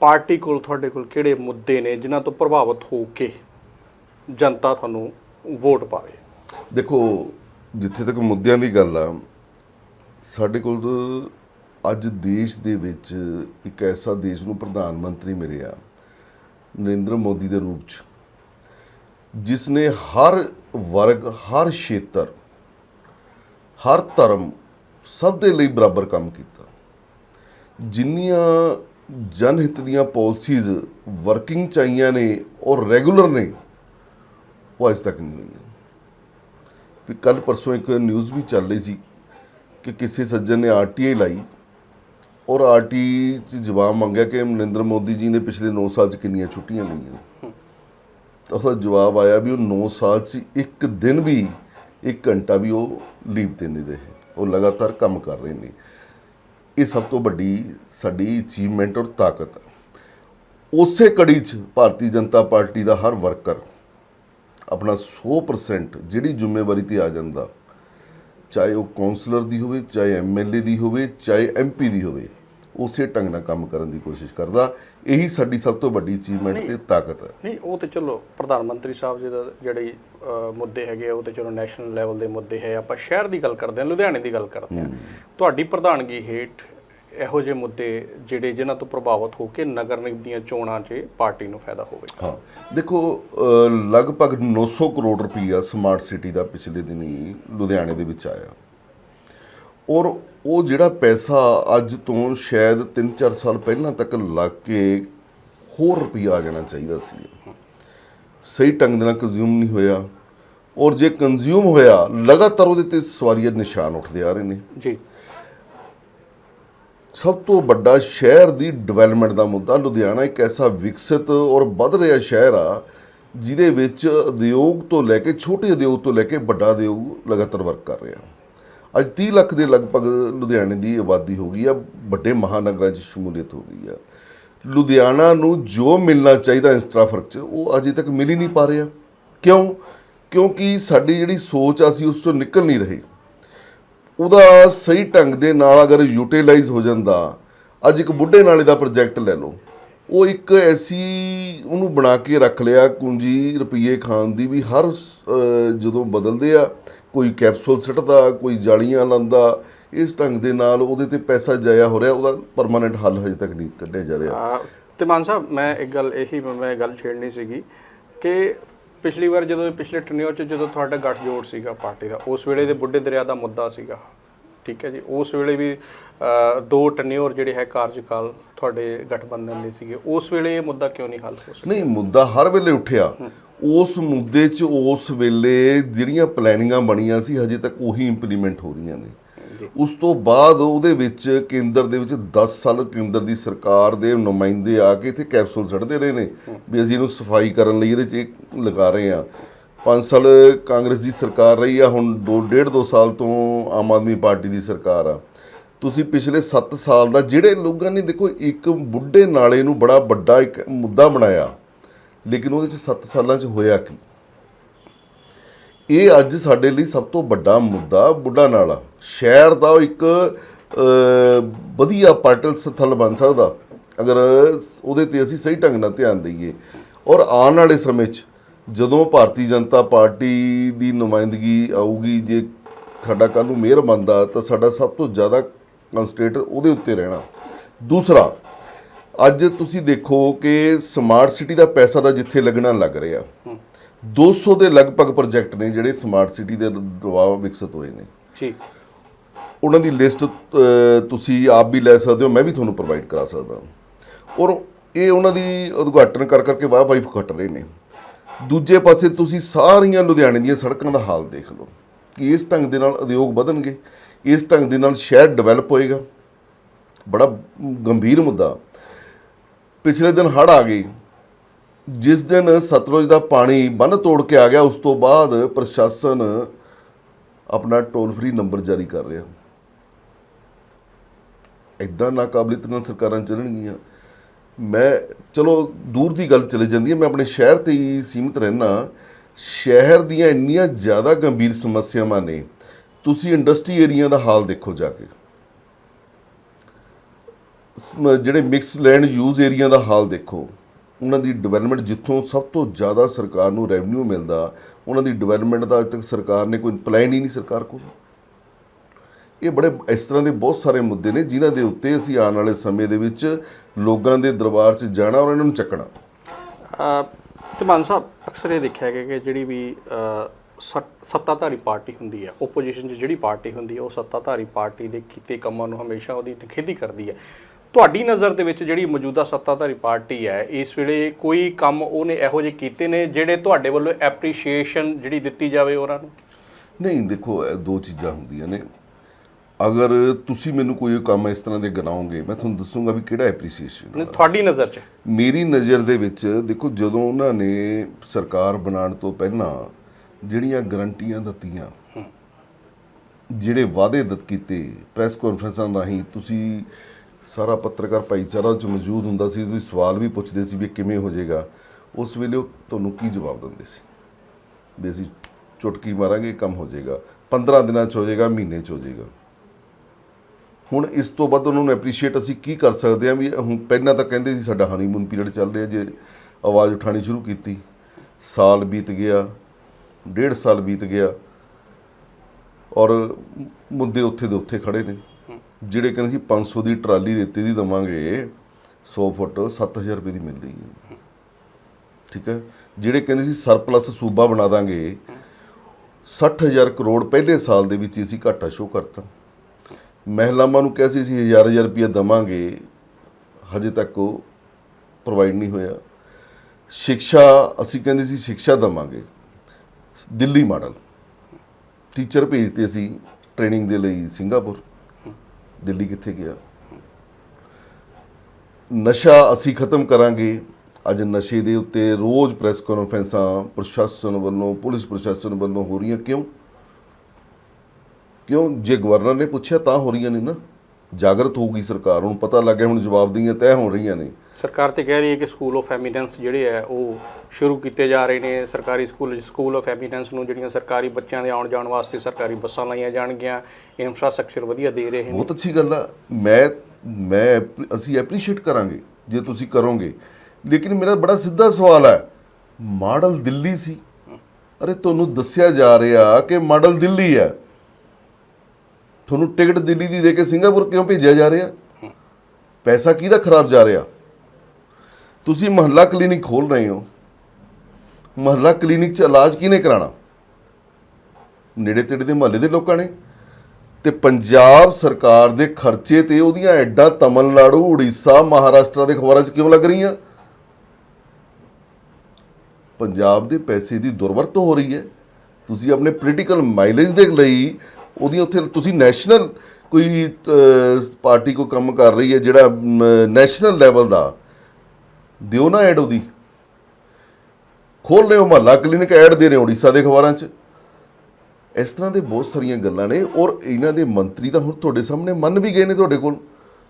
ਪਾਰਟੀ ਕੋਲ ਤੁਹਾਡੇ ਕੋਲ ਕਿਹੜੇ ਮੁੱਦੇ ਨੇ ਜਿਨ੍ਹਾਂ ਤੋਂ ਪ੍ਰਭਾਵਿਤ ਹੋ ਕੇ ਜਨਤਾ ਤੁਹਾਨੂੰ ਵੋਟ ਪਾਵੇ? ਦੇਖੋ, ਜਿੱਥੇ ਤੱਕ ਮੁੱਦਿਆਂ ਦੀ ਗੱਲ ਆ, ਸਾਡੇ ਕੋਲ ਅੱਜ ਦੇਸ਼ ਦੇ ਵਿੱਚ ਇੱਕ ਐਸਾ ਦੇਸ਼ ਨੂੰ ਪ੍ਰਧਾਨ ਮੰਤਰੀ ਮਿਲਿਆ ਨਰਿੰਦਰ ਮੋਦੀ ਦੇ ਰੂਪ ਚ ਜਿਸ ਨੇ ਹਰ ਵਰਗ, ਹਰ ਖੇਤਰ, ਹਰ ਧਰਮ ਸਭ ਦੇ ਲਈ ਬਰਾਬਰ ਕੰਮ ਕੀਤਾ। ਜਿੰਨੀਆਂ ਜਨਹਿਤ ਦੀਆਂ ਪਾਲਿਸੀਜ਼ ਵਰਕਿੰਗ ਚਾਹੀਆਂ ਨੇ ਔਰ ਰੈਗੂਲਰ ਨੇ, ਉਹ ਅਜੇ ਤੱਕ ਨਹੀਂ ਹੋਈਆਂ। ਵੀ ਕੱਲ ਪਰਸੋਂ ਇੱਕ ਨਿਊਜ਼ ਵੀ ਚੱਲ ਰਹੀ ਸੀ ਕਿ ਕਿਸੇ ਸੱਜਣ ਨੇ ਆਰਟੀਆਈ ਲਾਈ। ਔਰ ਆਰਟੀ ਚ ਜਵਾਬ ਮੰਗਿਆ ਕਿ ਨਰਿੰਦਰ ਮੋਦੀ ਜੀ ਨੇ ਪਿਛਲੇ 9 ਸਾਲ ਚ ਕਿੰਨੀਆਂ ਛੁੱਟੀਆਂ ਲਈਆਂ। ਤਾਂ ਉਹਦਾ ਜਵਾਬ ਆਇਆ ਵੀ ਉਹ 9 ਸਾਲ ਚ ਇੱਕ ਦਿਨ ਵੀ, ਇੱਕ ਘੰਟਾ ਵੀ ਉਹ ਲੀਵ ਤੇ ਨਹੀਂ ਰਹੇ। ਉਹ ਲਗਾਤਾਰ ਕੰਮ ਕਰ ਰਹੇ ਨੇ। ਇਹ ਸਭ ਤੋਂ ਵੱਡੀ ਸਾਡੀ ਅਚੀਵਮੈਂਟ ਔਰ ਤਾਕਤ ਹੈ ਉਸੇ ਕੜੀ 'ਚ ਭਾਰਤੀ ਜਨਤਾ ਪਾਰਟੀ ਦਾ ਹਰ ਵਰਕਰ ਆਪਣਾ 100% ਜਿਹੜੀ ਜ਼ਿੰਮੇਵਾਰੀ ਤੇ ਆ ਜਾਂਦਾ ਚਾਹੇ ਉਹ ਕਾਉਂਸਲਰ ਦੀ ਹੋਵੇ ਚਾਹੇ ਐਮਐਲਏ ਦੀ ਹੋਵੇ ਚਾਹੇ ਐਮਪੀ ਦੀ ਹੋਵੇ ਉਸੇ ਢੰਗ ਨਾਲ ਕੰਮ ਕਰਨ ਦੀ ਕੋਸ਼ਿਸ਼ ਕਰਦਾ। ਇਹੀ ਸਾਡੀ ਸਭ ਤੋਂ ਵੱਡੀ ਅਚੀਵਮੈਂਟ ਤੇ ਤਾਕਤ ਹੈ। ਨਹੀਂ ਉਹ ਤੇ ਚਲੋ ਪ੍ਰਧਾਨ ਮੰਤਰੀ ਸਾਹਿਬ ਜੀ ਦਾ ਜਿਹੜੇ ਮੁੱਦੇ ਹੈਗੇ ਆ, ਉਹ ਤੇ ਚਲੋ ਨੈਸ਼ਨਲ ਲੈਵਲ ਦੇ ਮੁੱਦੇ ਹੈ। ਆਪਾਂ ਸ਼ਹਿਰ ਦੀ ਗੱਲ ਕਰਦੇ ਹਾਂ ਲੁਧਿਆਣੇ ਦੀ ਗੱਲ ਕਰਦੇ ਹਾਂ। ਤੁਹਾਡੀ ਪ੍ਰਧਾਨਗੀ ਹੇਠ ਇਹੋ ਜਿਹੇ ਮੁੱਦੇ ਜਿਹੜੇ ਜਿਨ੍ਹਾਂ ਤੋਂ ਪ੍ਰਭਾਵਿਤ ਹੋ ਕੇ ਨਗਰ ਨਿਗਮ ਦੀਆਂ ਚੋਣਾਂ 'ਚ ਪਾਰਟੀ ਨੂੰ ਫਾਇਦਾ ਹੋਵੇ ਹਾਂ ਦੇਖੋ ਲਗਭਗ 900 ਕਰੋੜ ਰੁਪਈਆ ਸਮਾਰਟ ਸਿਟੀ ਦਾ ਪਿਛਲੇ ਦਿਨੀ ਲੁਧਿਆਣੇ ਦੇ ਵਿੱਚ ਆਇਆ। ਔਰ ਉਹ ਜਿਹੜਾ ਪੈਸਾ ਅੱਜ ਤੋਂ ਸ਼ਾਇਦ 3-4 ਸਾਲ ਪਹਿਲਾਂ ਤੱਕ ਲੱਗ ਕੇ ਹੋਰ ਰੁਪਈਆ ਆ ਜਾਣਾ ਚਾਹੀਦਾ ਸੀ। ਸਹੀ ਢੰਗ ਦੇ ਨਾਲ ਕੰਜ਼ਿਊਮ ਨਹੀਂ ਹੋਇਆ। ਔਰ ਜੇ ਕੰਜ਼ਿਊਮ ਹੋਇਆ ਲਗਾਤਾਰ ਉਹਦੇ ਤੇ ਸਵਾਰੀਆ ਨਿਸ਼ਾਨ ਉੱਠਦੇ ਆ ਰਹੇ ਨੇ। ਜੀ। ਸਭ ਤੋਂ ਵੱਡਾ ਸ਼ਹਿਰ ਦੀ ਡਿਵੈਲਪਮੈਂਟ ਦਾ ਮੁੱਦਾ, ਲੁਧਿਆਣਾ ਇੱਕ ਐਸਾ ਵਿਕਸਿਤ ਔਰ ਵੱਧ ਰਿਹਾ ਸ਼ਹਿਰ ਆ, ਜਿਹਦੇ ਵਿੱਚ ਉਦਯੋਗ ਤੋਂ ਲੈ ਕੇ, ਛੋਟੇ ਉਦਯੋਗ ਤੋਂ ਲੈ ਕੇ ਵੱਡਾ ਉਦਯੋਗ ਲਗਾਤਾਰ ਵਰਕ ਕਰ ਰਿਹਾ। ਅੱਜ 30 ਲੱਖ ਦੇ ਲਗਭਗ ਲੁਧਿਆਣੇ ਦੀ ਆਬਾਦੀ ਹੋ ਗਈ ਆ, ਵੱਡੇ ਮਹਾਨਗਰਾਂ 'ਚ ਸ਼ਮੂਲੀਅਤ ਹੋ ਗਈ ਆ। ਲੁਧਿਆਣਾ ਨੂੰ ਜੋ ਮਿਲਣਾ ਚਾਹੀਦਾ ਇੰਫਰਾਸਟ੍ਰਕਚਰ ਉਹ ਅਜੇ ਤੱਕ ਮਿਲ ਹੀ ਨਹੀਂ ਪਾ ਰਿਹਾ। ਕਿਉਂ? ਕਿਉਂਕਿ ਸਾਡੀ ਜਿਹੜੀ ਸੋਚ ਆ, ਅਸੀਂ ਉਸ ਤੋਂ ਨਿਕਲ ਨਹੀਂ ਰਹੀ। ਉਹਦਾ ਸਹੀ ਢੰਗ ਦੇ ਨਾਲ ਅਗਰ ਯੂਟਿਲਾਈਜ਼ ਹੋ ਜਾਂਦਾ ਅੱਜ ਇੱਕ ਬੁੱਢੇ ਨਾਲੇ ਦਾ ਪ੍ਰੋਜੈਕਟ ਲੈ ਲਓ। ਉਹ ਇੱਕ ਐਸੀ ਉਹਨੂੰ ਬਣਾ ਕੇ ਰੱਖ ਲਿਆ ਕੁੰਜੀ ਰੁਪਈਏ ਖਾਨ ਦੀ ਵੀ ਹਰ ਜਦੋਂ ਬਦਲਦੇ ਆ ਕੋਈ ਕੈਪਸੂਲ ਸੱਟਦਾ ਕੋਈ ਜਾਲੀਆਂ ਲਾਉਂਦਾ ਇਸ ਢੰਗ ਦੇ ਨਾਲ ਉਹਦੇ ਤੇ ਪੈਸਾ ਜਾਇਆ ਹੋ ਰਿਹਾ ਉਹਦਾ ਪਰਮਾਨੈਂਟ ਹੱਲ ਹਜੇ ਤੱਕ ਨਹੀਂ ਕੱਢਿਆ ਜਾ ਰਿਹਾ। ਅਹ, ਤੇ ਮਾਨ ਸਾਹਿਬ ਮੈਂ ਇੱਕ ਗੱਲ ਇਹੀ ਮੈਂ ਗੱਲ ਛੇੜਨੀ ਸੀਗੀ ਕਿ ਪਿਛਲੀ ਵਾਰ ਜਦੋਂ ਪਿਛਲੇ ਟਰਨਿਓਰ 'ਚ ਜਦੋਂ ਤੁਹਾਡਾ ਗੱਠਜੋੜ ਸੀਗਾ ਪਾਰਟੀ ਦਾ ਉਸ ਵੇਲੇ ਦੇ ਬੁੱਢੇ ਦਰਿਆ ਦਾ ਮੁੱਦਾ ਸੀਗਾ। ਠੀਕ ਹੈ ਜੀ? ਉਸ ਵੇਲੇ ਵੀ ਦੋ ਟਰਨਿਓਰ ਜਿਹੜੇ ਹੈ ਕਾਰਜਕਾਲ ਤੁਹਾਡੇ ਗਠਬੰਧਨ ਦੇ ਸੀਗੇ। ਉਸ ਵੇਲੇ ਇਹ ਮੁੱਦਾ ਕਿਉਂ ਨਹੀਂ ਹੱਲ ਹੋ ਸਕਿਆ? ਨਹੀਂ ਮੁੱਦਾ ਹਰ ਵੇਲੇ ਉੱਠਿਆ। ਉਸ ਮੁੱਦੇ 'ਚ ਉਸ ਵੇਲੇ ਜਿਹੜੀਆਂ ਪਲੈਨਿੰਗਾਂ ਬਣੀਆਂ ਸੀ ਹਜੇ ਤੱਕ ਉਹੀ ਇੰਪਲੀਮੈਂਟ ਹੋ ਰਹੀਆਂ ਨੇ। ਉਸ ਤੋਂ ਬਾਅਦ ਉਹਦੇ ਵਿੱਚ ਕੇਂਦਰ ਦੇ ਵਿੱਚ 10 ਸਾਲ ਕੇਂਦਰ ਦੀ ਸਰਕਾਰ ਦੇ ਨੁਮਾਇੰਦੇ ਆ ਕੇ ਇੱਥੇ ਕੈਪਸੂਲ ਛੱਡਦੇ ਰਹੇ ਨੇ। ਵੀ ਅਸੀਂ ਇਹਨੂੰ ਸਫ਼ਾਈ ਕਰਨ ਲਈ ਇਹਦੇ 'ਚ ਲਗਾ ਰਹੇ ਆ 5 ਸਾਲ ਕਾਂਗਰਸ ਦੀ ਸਰਕਾਰ ਰਹੀ ਆ ਹੁਣ 2 ਡੇਢ 2 ਸਾਲ ਤੋਂ ਆਮ ਆਦਮੀ ਪਾਰਟੀ ਦੀ ਸਰਕਾਰ ਆ। ਤੁਸੀਂ ਪਿਛਲੇ 7 ਸਾਲ ਦਾ ਜਿਹੜੇ ਲੋਕਾਂ ਨੇ ਦੇਖੋ ਇੱਕ ਬੁੱਢੇ ਨਾਲੇ ਨੂੰ ਬੜਾ ਵੱਡਾ ਇੱਕ ਮੁੱਦਾ ਬਣਾਇਆ। ਲੇਕਿਨ ਉਹਦੇ ਚ 7 ਸਾਲਾਂ ਚ ਹੋਇਆ ਕੀ? ਇਹ ਅੱਜ ਸਾਡੇ ਲਈ ਸਭ ਤੋਂ ਵੱਡਾ ਮੁੱਦਾ ਬੁੱਢਾ ਨਾਲਾ। ਸ਼ਹਿਰ ਦਾ ਉਹ ਇੱਕ ਵਧੀਆ ਪਾਰਟਲ ਸਥਲ ਬਣ ਸਕਦਾ। ਅਗਰ ਉਹਦੇ ਤੇ ਅਸੀਂ ਸਹੀ ਢੰਗ ਨਾਲ ਧਿਆਨ ਦਈਏ। ਔਰ ਆਉਣ ਵਾਲੇ ਸਮੇਂ 'ਚ ਜਦੋਂ ਭਾਰਤੀ ਜਨਤਾ ਪਾਰਟੀ ਦੀ ਨੁਮਾਇੰਦਗੀ ਆਊਗੀ, ਜੇ ਸਾਡਾ ਕੱਲ ਨੂੰ ਮੇਅਰ ਬਣਦਾ, ਤਾਂ ਸਾਡਾ ਸਭ ਤੋਂ ਜ਼ਿਆਦਾ ਕੰਸਟੇਟ ਉਹਦੇ ਉੱਤੇ ਰਹਿਣਾ। ਦੂਸਰਾ, ਅੱਜ ਤੁਸੀਂ ਦੇਖੋ ਕਿ ਸਮਾਰਟ ਸਿਟੀ ਦਾ ਪੈਸਾ ਦਾ ਜਿੱਥੇ ਲੱਗਣਾ ਲੱਗ ਰਿਹਾ। 200 ਦੇ ਲਗਭਗ ਪ੍ਰੋਜੈਕਟ ਨੇ ਜਿਹੜੇ ਸਮਾਰਟ ਸਿਟੀ ਦੇ ਦਬਾਅ ਵਿਕਸਿਤ ਹੋਏ ਨੇ। ਜੀ। ਉਹਨਾਂ ਦੀ ਲਿਸਟ ਤੁਸੀਂ ਆਪ ਵੀ ਲੈ ਸਕਦੇ ਹੋ ਮੈਂ ਵੀ ਤੁਹਾਨੂੰ ਪ੍ਰੋਵਾਈਡ ਕਰਾ ਸਕਦਾ। ਔਰ ਇਹ ਉਹਨਾਂ ਦੀ ਉਦਘਾਟਨ ਕਰ ਕਰਕੇ ਵਾਹ ਵਾਹ ਖੱਟ ਰਹੇ ਨੇ। ਦੂਜੇ ਪਾਸੇ ਤੁਸੀਂ ਸਾਰੀਆਂ ਲੁਧਿਆਣੇ ਦੀਆਂ ਸੜਕਾਂ ਦਾ ਹਾਲ ਦੇਖ ਲਓ। ਕਿ ਇਸ ਢੰਗ ਦੇ ਨਾਲ ਉਦਯੋਗ ਵਧਣਗੇ ਇਸ ਢੰਗ ਦੇ ਨਾਲ ਸ਼ਹਿਰ ਡਿਵੈਲਪ ਹੋਏਗਾ। ਬੜਾ ਗੰਭੀਰ ਮੁੱਦਾ। ਪਿਛਲੇ ਦਿਨ ਹੜ੍ਹ ਆ ਗਈ ਜਿਸ ਦਿਨ ਸਤਲੁਜ ਦਾ ਪਾਣੀ ਬੰਨ ਤੋੜ ਕੇ ਆ ਗਿਆ, ਉਸ ਤੋਂ ਬਾਅਦ ਪ੍ਰਸ਼ਾਸਨ ਆਪਣਾ ਟੋਲ ਫ੍ਰੀ ਨੰਬਰ ਜਾਰੀ ਕਰ ਰਿਹਾ। ਇਦਾਂ ਨਾਕਾਬਲਿਤ ਨਾਲ ਸਰਕਾਰਾਂ ਚੱਲਣਗੀਆਂ। ਮੈਂ, ਚਲੋ, ਦੂਰ ਦੀ ਗੱਲ ਚਲੇ ਜਾਂਦੀ ਹੈ, ਮੈਂ ਆਪਣੇ ਸ਼ਹਿਰ ਤੇ ਹੀ ਸੀਮਿਤ ਰਹਿਣਾ ਸ਼ਹਿਰ ਦੀਆਂ ਇੰਨੀਆਂ ਜ਼ਿਆਦਾ ਗੰਭੀਰ ਸਮੱਸਿਆਵਾਂ ਨੇ। ਤੁਸੀਂ ਇੰਡਸਟਰੀ ਏਰੀਆ ਦਾ ਹਾਲ ਦੇਖੋ ਜਾ ਕੇ। ਜਿਹੜੇ ਮਿਕਸ ਲੈਂਡ ਯੂਜ਼ ਏਰੀਆ ਦਾ ਹਾਲ ਦੇਖੋ। ਉਹਨਾਂ ਦੀ ਡਿਵੈਲਪਮੈਂਟ ਜਿੱਥੋਂ ਸਭ ਤੋਂ ਜ਼ਿਆਦਾ ਸਰਕਾਰ ਨੂੰ ਰੈਵਨਿਊ ਮਿਲਦਾ ਉਹਨਾਂ ਦੀ ਡਿਵੈਲਪਮੈਂਟ ਦਾ ਅੱਜ ਤੱਕ ਸਰਕਾਰ ਨੇ ਕੋਈ ਪਲਾਨ ਹੀ ਨਹੀਂ ਸਰਕਾਰ ਕੋਲ। ਇਹ ਬੜੇ ਇਸ ਤਰ੍ਹਾਂ ਦੇ ਬਹੁਤ ਸਾਰੇ ਮੁੱਦੇ ਨੇ ਜਿਨ੍ਹਾਂ ਦੇ ਉੱਤੇ ਅਸੀਂ ਆਉਣ ਵਾਲੇ ਸਮੇਂ ਦੇ ਵਿੱਚ ਲੋਕਾਂ ਦੇ ਦਰਬਾਰ 'ਚ ਜਾਣਾ ਔਰ ਇਹਨਾਂ ਨੂੰ ਚੱਕਣਾ। ਤੇ ਮਾਨ ਸਾਹਿਬ ਅਕਸਰ ਇਹ ਦੇਖਿਆ ਗਿਆ ਕਿ ਜਿਹੜੀ ਵੀ ਅਹ, ਸੱਤਾਧਾਰੀ ਪਾਰਟੀ ਹੁੰਦੀ ਹੈ ਓਪੋਜੀਸ਼ਨ 'ਚ ਜਿਹੜੀ ਪਾਰਟੀ ਹੁੰਦੀ ਹੈ ਉਹ ਸੱਤਾਧਾਰੀ ਪਾਰਟੀ ਦੇ ਕੀਤੇ ਕੰਮਾਂ ਨੂੰ ਹਮੇਸ਼ਾ ਉਹਦੀ ਨਿਖੇਧੀ ਕਰਦੀ ਹੈ। ਤੁਹਾਡੀ ਨਜ਼ਰ ਦੇ ਵਿੱਚ ਜਿਹੜੀ ਮੌਜੂਦਾ ਸੱਤਾਧਾਰੀ ਪਾਰਟੀ ਹੈ ਇਸ ਵੇਲੇ ਕੋਈ ਕੰਮ ਉਹਨੇ ਇਹੋ ਜਿਹੇ ਕੀਤੇ ਨੇ ਜਿਹੜੇ ਤੁਹਾਡੇ ਵੱਲੋਂ ਐਪਰੀਸ਼ੀਏਸ਼ਨ ਜਿਹੜੀ ਦਿੱਤੀ ਜਾਵੇ ਉਹਨਾਂ ਨੂੰ? ਨਹੀਂ ਦੇਖੋ ਇਹ ਦੋ ਚੀਜ਼ਾਂ ਹੁੰਦੀਆਂ ਨੇ। ਅਗਰ ਤੁਸੀਂ ਮੈਨੂੰ ਕੋਈ ਕੰਮ ਇਸ ਤਰ੍ਹਾਂ ਦੇ ਗਨਾਓਗੇ ਮੈਂ ਤੁਹਾਨੂੰ ਦੱਸੂਗਾ ਵੀ ਕਿਹੜਾ ਐਪਰੀਸੀਏਸ਼ਨ ਨਹੀਂ, ਤੁਹਾਡੀ ਨਜ਼ਰ 'ਚ। ਮੇਰੀ ਨਜ਼ਰ ਦੇ ਵਿੱਚ ਦੇਖੋ ਜਦੋਂ ਉਹਨਾਂ ਨੇ ਸਰਕਾਰ ਬਣਾਉਣ ਤੋਂ ਪਹਿਲਾਂ ਜਿਹੜੀਆਂ ਗਰੰਟੀਆਂ ਦਿੱਤੀਆਂ ਜਿਹੜੇ ਵਾਅਦੇ ਦਿੱਤ ਕੀਤੇ ਪ੍ਰੈਸ ਕਾਨਫਰੰਸਾਂ ਰਾਹੀਂ ਤੁਸੀਂ ਸਾਰਾ ਪੱਤਰਕਾਰ ਭਾਈਚਾਰਾ ਚ ਮੌਜੂਦ ਹੁੰਦਾ ਸੀ, ਤੁਸੀਂ ਸਵਾਲ ਵੀ ਪੁੱਛਦੇ ਸੀ ਵੀ ਕਿਵੇਂ ਹੋ ਜਾਏਗਾ। ਉਸ ਵੇਲੇ ਉਹ ਤੁਹਾਨੂੰ ਕੀ ਜਵਾਬ ਦਿੰਦੇ ਸੀ? ਵੀ ਅਸੀਂ ਚੁਟਕੀ ਮਾਰਾਂਗੇ ਕੰਮ ਹੋ ਜਾਏਗਾ। 15 ਦਿਨਾਂ ਚ ਹੋ ਜਾਏਗਾ, ਮਹੀਨੇ ਚ ਹੋ ਜਾਏਗਾ। ਹੁਣ ਇਸ ਤੋਂ ਵੱਧ ਉਹਨਾਂ ਨੂੰ ਐਪਰੀਸ਼ੀਏਟ ਅਸੀਂ ਕੀ ਕਰ ਸਕਦੇ ਹਾਂ ਵੀ ਹੁਣ ਪਹਿਲਾਂ ਤਾਂ ਕਹਿੰਦੇ ਸੀ, ਸਾਡਾ ਹਨੀਮੂਨ ਪੀਰੀਅਡ ਚੱਲ ਰਿਹਾ ਜੇ ਆਵਾਜ਼ ਉਠਾਣੀ ਸ਼ੁਰੂ ਕੀਤੀ। ਸਾਲ ਬੀਤ ਗਿਆ, ਡੇਢ ਸਾਲ ਬੀਤ ਗਿਆ। ਔਰ ਮੁੱਦੇ ਉੱਥੇ ਦੇ ਉੱਥੇ ਖੜੇ ਨੇ। ਜਿਹੜੇ ਕਹਿੰਦੇ ਸੀ 500 ਦੀ ਟਰਾਲੀ ਰੇਤੇ ਦੀ ਦਵਾਂਗੇ 100 ਫੁੱਟ 7000 ਰੁਪਏ ਦੀ ਮਿਲ ਰਹੀ ਹੈ। ਠੀਕ ਹੈ? ਜਿਹੜੇ ਕਹਿੰਦੇ ਸੀ ਸਰਪਲਸ ਸੂਬਾ ਬਣਾ ਦਾਂਗੇ 60000 ਕਰੋੜ ਪਹਿਲੇ ਸਾਲ ਦੇ ਵਿੱਚ ਹੀ ਅਸੀਂ ਘਾਟਾ ਸ਼ੋ ਕਰਤਾ। ਮਹਿਲਾਵਾਂ ਨੂੰ ਕਿਹਾ ਸੀ ਅਸੀਂ ਹਜ਼ਾਰ ਹਜ਼ਾਰ ਰੁਪਏ ਦਵਾਂਗੇ, ਹਜੇ ਤੱਕ ਉਹ ਪ੍ਰੋਵਾਈਡ ਨਹੀਂ ਹੋਇਆ। ਸਿੱਖਿਆ, ਅਸੀਂ ਕਹਿੰਦੇ ਸੀ ਸਿੱਖਿਆ ਦਵਾਂਗੇ। ਦਿੱਲੀ ਮਾਡਲ। ਟੀਚਰ ਭੇਜਦੇ ਅਸੀਂ ਟ੍ਰੇਨਿੰਗ ਦੇ ਲਈ ਸਿੰਗਾਪੁਰ। ਦਿੱਲੀ ਕਿੱਥੇ ਗਿਆ? ਨਸ਼ਾ ਅਸੀਂ ਖਤਮ ਕਰਾਂਗੇ। ਅੱਜ ਨਸ਼ੇ ਦੇ ਉੱਤੇ ਰੋਜ਼ ਪ੍ਰੈਸ ਕਾਨਫਰੰਸਾਂ ਪ੍ਰਸ਼ਾਸਨ ਵੱਲੋਂ, ਪੁਲਿਸ ਪ੍ਰਸ਼ਾਸਨ ਵੱਲੋਂ ਹੋ ਰਹੀਆਂ ਕਿਉਂ? ਕਿਉਂ? ਜੇ ਗਵਰਨਰ ਨੇ ਪੁੱਛਿਆ ਤਾਂ ਹੋ ਰਹੀਆਂ ਨੇ ਨਾ। ਜਾਗਰਤ ਹੋ ਗਈ ਸਰਕਾਰ ਨੂੰ ਪਤਾ ਲੱਗ ਗਿਆ, ਹੁਣ ਜਵਾਬਦੇਹੀਆਂ ਤੈਅ ਹੋ ਰਹੀਆਂ ਨੇ। ਸਰਕਾਰ ਤੇ ਕਹਿ ਰਹੀ ਹੈ ਕਿ ਸਕੂਲ ਆਫ ਐਮੀਨੈਂਸ ਜਿਹੜੇ ਹੈ ਉਹ ਸ਼ੁਰੂ ਕੀਤੇ ਜਾ ਰਹੇ ਨੇ। ਸਰਕਾਰੀ ਸਕੂਲ ਸਕੂਲ ਆਫ ਐਮੀਨੈਂਸ ਨੂੰ ਜਿਹੜੀਆਂ ਸਰਕਾਰੀ ਬੱਚਿਆਂ ਦੇ ਆਉਣ ਜਾਣ ਵਾਸਤੇ ਸਰਕਾਰੀ ਬੱਸਾਂ ਲਾਈਆਂ ਜਾਣਗੀਆਂ ਇਨਫਰਾਸਟ੍ਰਕਚਰ ਵਧੀਆ ਦੇ ਰਹੇ ਨੇ। ਬਹੁਤ ਅੱਛੀ ਗੱਲ ਆ। ਮੈਂ ਮੈਂ ਐਪ- ਅਸੀਂ ਐਪਰੀਸ਼ੀਏਟ ਕਰਾਂਗੇ ਜੇ ਤੁਸੀਂ ਕਰੋਗੇ। ਲੇਕਿਨ ਮੇਰਾ ਬੜਾ ਸਿੱਧਾ ਸਵਾਲ ਹੈ ਮਾਡਲ ਦਿੱਲੀ ਸੀ? ਅਰੇ ਤੁਹਾਨੂੰ ਦੱਸਿਆ ਜਾ ਰਿਹਾ ਕਿ ਮਾਡਲ ਦਿੱਲੀ ਹੈ ਤੁਹਾਨੂੰ ਟਿਕਟ ਦਿੱਲੀ ਦੀ ਦੇ ਕੇ ਸਿੰਗਾਪੁਰ ਕਿਉਂ ਭੇਜਿਆ ਜਾ ਰਿਹਾ? ਪੈਸਾ ਕਿਹਦਾ ਖਰਾਬ ਜਾ ਰਿਹਾ? ਤੁਸੀਂ ਮਹੱਲਾ ਕਲੀਨਿਕ ਖੋਲ ਰਹੇ ਹੋ। ਮਹੱਲਾ ਕਲੀਨਿਕ 'ਚ ਇਲਾਜ ਕਿਹਨੇ ਕਰਾਣਾ ਨੇੜੇ ਤੇੜੇ ਦੇ ਮਹੱਲੇ ਦੇ ਲੋਕਾਂ ਨੇ। ਤੇ ਪੰਜਾਬ ਸਰਕਾਰ ਦੇ ਖਰਚੇ ਤੇ ਉਹਦੀਆਂ ਐਡਾਂ ਤਮਿਲਨਾਡੂ, ਉੜੀਸਾ, ਮਹਾਰਾਸ਼ਟਰ ਦੇ ਖਬਰਾਂ 'ਚ ਕਿਉਂ ਲੱਗ ਰਹੀਆਂ? ਪੰਜਾਬ ਦੇ ਪੈਸੇ ਦੀ ਦੁਰਵਰਤੋਂ ਹੋ ਰਹੀ ਹੈ। ਤੁਸੀਂ ਆਪਣੇ ਪੋਲੀਟੀਕਲ ਮਾਈਲੇਜ ਦੇ ਲਈ ਉਹਦੀ ਉੱਥੇ, ਤੁਸੀਂ ਨੈਸ਼ਨਲ ਕੋਈ ਪਾਰਟੀ ਕੋਈ ਕੰਮ ਕਰ ਰਹੀ ਹੈ ਜਿਹੜਾ ਨੈਸ਼ਨਲ ਲੈਵਲ ਦਾ। ਦਿਓ ਨਾ ਐਡ ਉਹਦੀ। ਖੋਲ ਰਹੇ ਹੋ ਮਹੱਲਾ ਕਲੀਨਿਕ, ਐਡ ਦੇ ਰਹੇ ਹੋ ਉੜੀਸਾ ਦੇ ਖਬਰਾਂ 'ਚ। ਇਸ ਤਰ੍ਹਾਂ ਦੇ ਬਹੁਤ ਸਾਰੀਆਂ ਗੱਲਾਂ ਨੇ ਔਰ ਇਹਨਾਂ ਦੇ ਮੰਤਰੀ ਤਾਂ ਹੁਣ ਤੁਹਾਡੇ ਸਾਹਮਣੇ ਮੰਨ ਵੀ ਗਏ ਨੇ ਤੁਹਾਡੇ ਕੋਲ।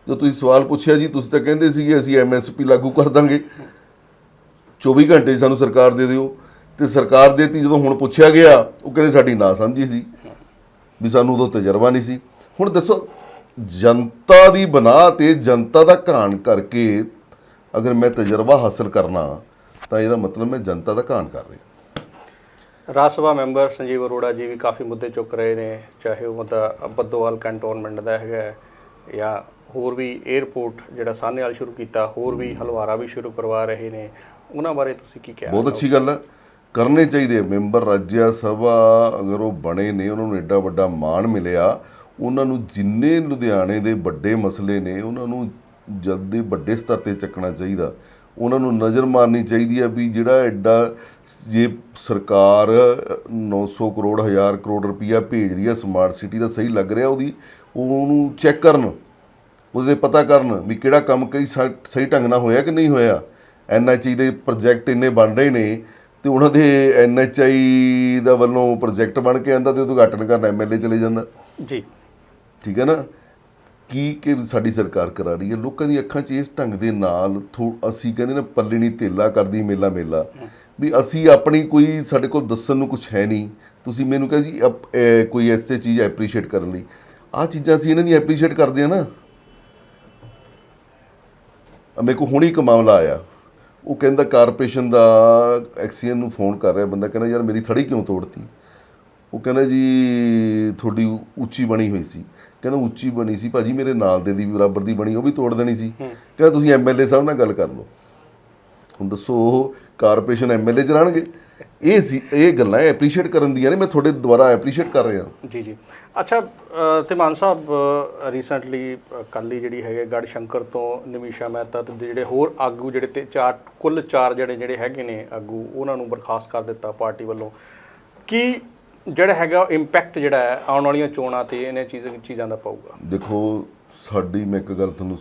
ਜੋ ਤੁਸੀਂ ਸਵਾਲ ਪੁੱਛਿਆ ਜੀ, ਤੁਸੀਂ ਤਾਂ ਕਹਿੰਦੇ ਸੀਗੇ, ਅਸੀਂ ਐਮਐਸਪੀ ਲਾਗੂ ਕਰ ਦਾਂਗੇ। 24 ਘੰਟੇ ਸਾਨੂੰ ਸਰਕਾਰ ਦੇ ਦਿਓ। ਤੇ ਸਰਕਾਰ ਦੇਤੀ ਜਦੋਂ ਹੁਣ ਪੁੱਛਿਆ ਗਿਆ, ਉਹ ਕਹਿੰਦੇ ਸਾਡੀ ਨਾ ਸਮਝੀ ਸੀ। ਵੀ ਸਾਨੂੰ ਉਦੋਂ ਤਜਰਬਾ ਨਹੀਂ ਸੀ। ਹੁਣ ਦੱਸੋ, ਜਨਤਾ ਦੀ ਬਣਾ ਤੇ ਜਨਤਾ ਦਾ ਘਾਣ ਕਰਕੇ ਅਗਰ ਮੈਂ ਤਜਰਬਾ ਹਾਸਲ ਕਰਨਾ ਤਾਂ ਇਹਦਾ ਮਤਲਬ ਮੈਂ ਜਨਤਾ ਦਾ ਘਾਣ ਕਰ ਰਿਹਾ। ਰਾਜ ਸਭਾ ਮੈਂਬਰ ਸੰਜੀਵ ਅਰੋੜਾ ਜੀ ਵੀ ਕਾਫੀ ਮੁੱਦੇ ਚੁੱਕ ਰਹੇ ਨੇ ਚਾਹੇ ਉਹ ਮੁੱਦਾ ਬੱਦੋਵਾਲ ਕੰਟੋਨਮੈਂਟ ਦਾ ਹੈਗਾ ਜਾਂ ਹੋਰ ਵੀ 에ਅਰਪੋਰਟ ਜਿਹੜਾ ਸਾਹਨੇਵਾਲ ਸ਼ੁਰੂ ਕੀਤਾ ਹੋਰ ਵੀ ਹਲਵਾਰਾ ਵੀ ਸ਼ੁਰੂ ਕਰਵਾ ਰਹੇ ਨੇ ਉਹਨਾਂ ਬਾਰੇ ਤੁਸੀਂ ਕੀ ਕਹਿਣਾ ਬਹੁਤ ਅੱਛੀ ਗੱਲ ਹੈ। ਕਰਨੇ ਚਾਹੀਦੇ। ਮੈਂਬਰ ਰਾਜਿਆ ਸਭਾ ਅਗਰ ਉਹ ਬਣੇ ਨੇ ਉਹਨਾਂ ਨੂੰ ਐਡਾ ਵੱਡਾ ਮਾਣ ਮਿਲਿਆ ਉਹਨਾਂ ਨੂੰ ਜਿੰਨੇ ਲੁਧਿਆਣੇ ਦੇ ਵੱਡੇ ਮਸਲੇ ਨੇ ਉਹਨਾਂ ਨੂੰ ਜਲਦੀ ਵੱਡੇ ਸਤਰ ਤੇ ਚੱਕਣਾ ਚਾਹੀਦਾ। ਉਹਨਾਂ ਨੂੰ ਨਜ਼ਰ ਮਾਰਨੀ ਚਾਹੀਦੀ ਹੈ ਵੀ ਜਿਹੜਾ ਐਡਾ ਜੇ ਸਰਕਾਰ 900 ਕਰੋੜ 1000 ਕਰੋੜ ਰੁਪਈਆ ਭੇਜ ਰਹੀ ਹੈ ਸਮਾਰਟ ਸਿਟੀ ਦਾ ਸਹੀ ਲੱਗ ਰਿਹਾ ਉਹਦੀ ਉਹਨੂੰ ਚੈੱਕ ਕਰਨ ਉਹਦੇ ਪਤਾ ਕਰਨ ਵੀ ਕਿਹੜਾ ਕੰਮ ਕਈ ਸਹੀ ਢੰਗ ਨਾਲ ਹੋਇਆ ਕਿ ਨਹੀਂ ਹੋਇਆ। ਐਨਐਚਆਈ ਦੇ ਪ੍ਰੋਜੈਕਟ ਇੰਨੇ ਬਣ ਰਹੇ ਨੇ ਤੇ ਉਹਨਾਂ ਦੇ ਐਨਐਚਆਈ ਦਾ ਵੱਲੋਂ ਪ੍ਰੋਜੈਕਟ ਬਣ ਕੇ ਆਂਦਾ ਤੇ ਉਦਘਾਟਨ ਕਰਨ ਐਮਐਲਏ ਚਲੇ ਜਾਂਦਾ। ਜੀ। ਠੀਕ ਹੈ ਨਾ? ਕੀ ਕਿ ਸਾਡੀ ਸਰਕਾਰ ਕਰਾ ਰਹੀ ਹੈ? ਲੋਕਾਂ ਦੀ ਅੱਖਾਂ 'ਚ ਇਸ ਢੰਗ ਦੇ ਨਾਲ ਥੋ- ਅਸੀਂ ਕਹਿੰਦੇ ਨਾ ਪੱਲੇ ਨਹੀਂ ਧੇਲਾ ਕਰਦੀ ਮੇਲਾ ਮੇਲਾ। ਵੀ ਅਸੀਂ ਆਪਣੀ ਕੋਈ ਸਾਡੇ ਕੋਲ ਦੱਸਣ ਨੂੰ ਕੁਝ ਹੈ ਨਹੀਂ। ਤੁਸੀਂ ਮੈਨੂੰ ਕਹੋ ਜੀ ਕੋਈ ਐਸੇ ਚੀਜ਼ ਐਪਰੀਸ਼ੀਏਟ ਕਰਨ ਲਈ। ਆਹ ਚੀਜ਼ਾਂ ਅਸੀਂ ਇਹਨਾਂ ਦੀ ਐਪਰੀਸ਼ੀਏਟ ਕਰਦੇ ਆ ਨਾ। ਮੇਰੇ ਕੋਲ ਹੁਣੀ ਇੱਕ ਮਾਮਲਾ ਆਇਆ। ਉਹ ਕਹਿੰਦਾ ਕਾਰਪੋਰੇਸ਼ਨ ਦਾ ਐਕਸੀਐਨ ਨੂੰ ਫੋਨ ਕਰ ਰਿਹਾ ਬੰਦਾ, ਕਹਿੰਦਾ ਯਾਰ ਮੇਰੀ ਥੜੀ ਕਿਉਂ ਤੋੜਤੀ? ਉਹ ਕਹਿੰਦਾ ਜੀ, ਤੁਹਾਡੀ ਉੱਚੀ ਬਣੀ ਹੋਈ ਸੀ। ਕਹਿੰਦਾ ਉੱਚੀ ਬਣੀ ਸੀ ਭਾਜੀ ਮੇਰੇ ਨਾਲ ਦੇ ਦੀ ਵੀ ਬਰਾਬਰ ਦੀ ਬਣੀ ਉਹ ਵੀ ਤੋੜ ਦੇਣੀ ਸੀ। ਕਹਿੰਦਾ ਤੁਸੀਂ ਐਮਐਲਏ ਸਾਹਿਬ ਨਾਲ ਗੱਲ ਕਰ ਲਓ। ਹੁਣ ਦੱਸੋ ਉਹ ਕਾਰਪੋਰੇਸ਼ਨ ਐਮਐਲਏ ਚਲਾਣਗੇ ਇਹ ਸੀ ਇਹ ਗੱਲਾਂ ਐਪਰੀਸ਼ੀਏਟ ਕਰਨ ਦੀਆਂ ਨੇ ਮੈਂ ਤੁਹਾਡੇ ਦੁਆਰਾ ਐਪਰੀਸ਼ੀਏਟ ਕਰ ਰਿਹਾ। ਜੀ ਜੀ। ਅੱਛਾ ਤੇ ਮਾਨ ਸਾਹਿਬ ਰੀਸੈਂਟਲੀ ਕੱਲ ਜਿਹੜੀ ਹੈਗੇ ਗੜ ਸ਼ੰਕਰ ਤੋਂ ਨਿਮਿਸ਼ਾ ਮਹਿਤਾ ਤੇ ਜਿਹੜੇ ਹੋਰ ਆਗੂ ਜਿਹੜੇ ਤੇ ਚਾਰ ਕੁੱਲ ਚਾਰ ਜਿਹੜੇ ਜਿਹੜੇ ਹੈਗੇ ਨੇ ਆਗੂ ਉਹਨਾਂ ਨੂੰ ਬਰਖਾਸਤ ਕਰ ਦਿੱਤਾ ਪਾਰਟੀ ਵੱਲੋਂ। ਕੀ ਜਿਹੜਾ ਹੈਗਾ ਇੰਪੈਕਟ ਜਿਹੜਾ ਹੈ ਆਉਣ ਵਾਲੀਆਂ ਚੋਣਾਂ ਤੇ ਇਹਨਾਂ ਚੀਜ਼ਾਂ ਚੀਜ਼ਾਂ ਦਾ ਪਊਗਾ। ਦੇਖੋ ਸਾਡੀ ਮੈਂ ਇੱਕ ਗੱਲ ਤੁਹਾਨੂੰ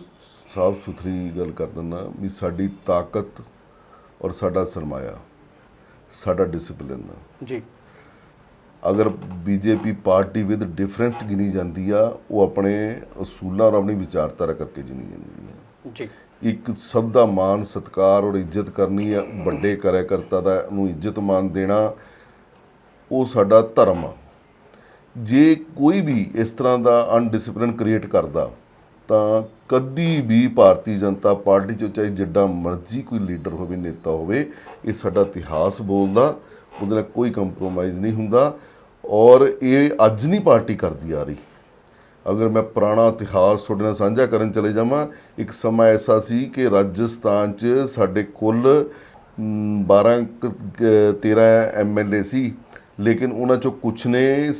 ਸਾਫ਼ ਸੁਥਰੀ ਗੱਲ ਕਰ ਦਿੰਦਾ ਵੀ ਸਾਡੀ ਤਾਕਤ ਔਰ ਸਾਡਾ ਸਰਮਾਇਆ ਸਾਡਾ ਡਿਸਪਲਿਨ ਜੀ। ਅਗਰ ਬੀਜੇਪੀ ਪਾਰਟੀ ਵਿਦ ਡਿਫਰੈਂਟ ਗਿਣੀ ਜਾਂਦੀ ਆ ਉਹ ਆਪਣੇ ਅਸੂਲਾਂ ਔਰ ਆਪਣੀ ਵਿਚਾਰਧਾਰਾ ਕਰਕੇ ਗਿਣੀ ਜਾਂਦੀ ਹੈ ਜੀ। ਇੱਕ ਸਭ ਦਾ ਮਾਣ ਸਤਿਕਾਰ ਔਰ ਇੱਜ਼ਤ ਕਰਨੀ ਆ ਵੱਡੇ ਕਾਰਜਕਰਤਾ ਦਾ ਨੂੰ ਇੱਜ਼ਤ ਮਾਨ ਦੇਣਾ ਉਹ ਸਾਡਾ ਧਰਮ ਆ। ਜੇ ਕੋਈ ਵੀ ਇਸ ਤਰ੍ਹਾਂ ਦਾ ਅਨਡਿਸਪਲਿਨ ਕ੍ਰੀਏਟ ਕਰਦਾ ਤਾਂ ਕਦੀ ਵੀ ਭਾਰਤੀ ਜਨਤਾ ਪਾਰਟੀ ਚੋਂ ਚਾਹੇ ਜਿੱਡਾ ਮਰਜ਼ੀ ਕੋਈ ਲੀਡਰ ਹੋਵੇ ਨੇਤਾ ਹੋਵੇ ਇਹ ਸਾਡਾ ਇਤਿਹਾਸ ਬੋਲਦਾ ਉਹਦੇ ਨਾਲ ਕੋਈ ਕੰਪਰੋਮਾਈਜ਼ ਨਹੀਂ ਹੁੰਦਾ ਔਰ ਇਹ ਅੱਜ ਨਹੀਂ ਪਾਰਟੀ ਕਰਦੀ ਆ ਰਹੀ। ਅਗਰ ਮੈਂ ਪੁਰਾਣਾ ਇਤਿਹਾਸ ਤੁਹਾਡੇ ਨਾਲ ਸਾਂਝਾ ਕਰਨ ਚਲੇ ਜਾਵਾਂ ਇੱਕ ਸਮਾਂ ਐਸਾ ਸੀ ਕਿ ਰਾਜਸਥਾਨ 'ਚ ਸਾਡੇ ਕੁੱਲ ਮ, 12 ਕ- ਕ- 13 ਐਮਐਲਏ ਸੀ ਲੇਕਿਨ ਉਹਨਾਂ ਚੋਂ ਕੁਝ ਨੇ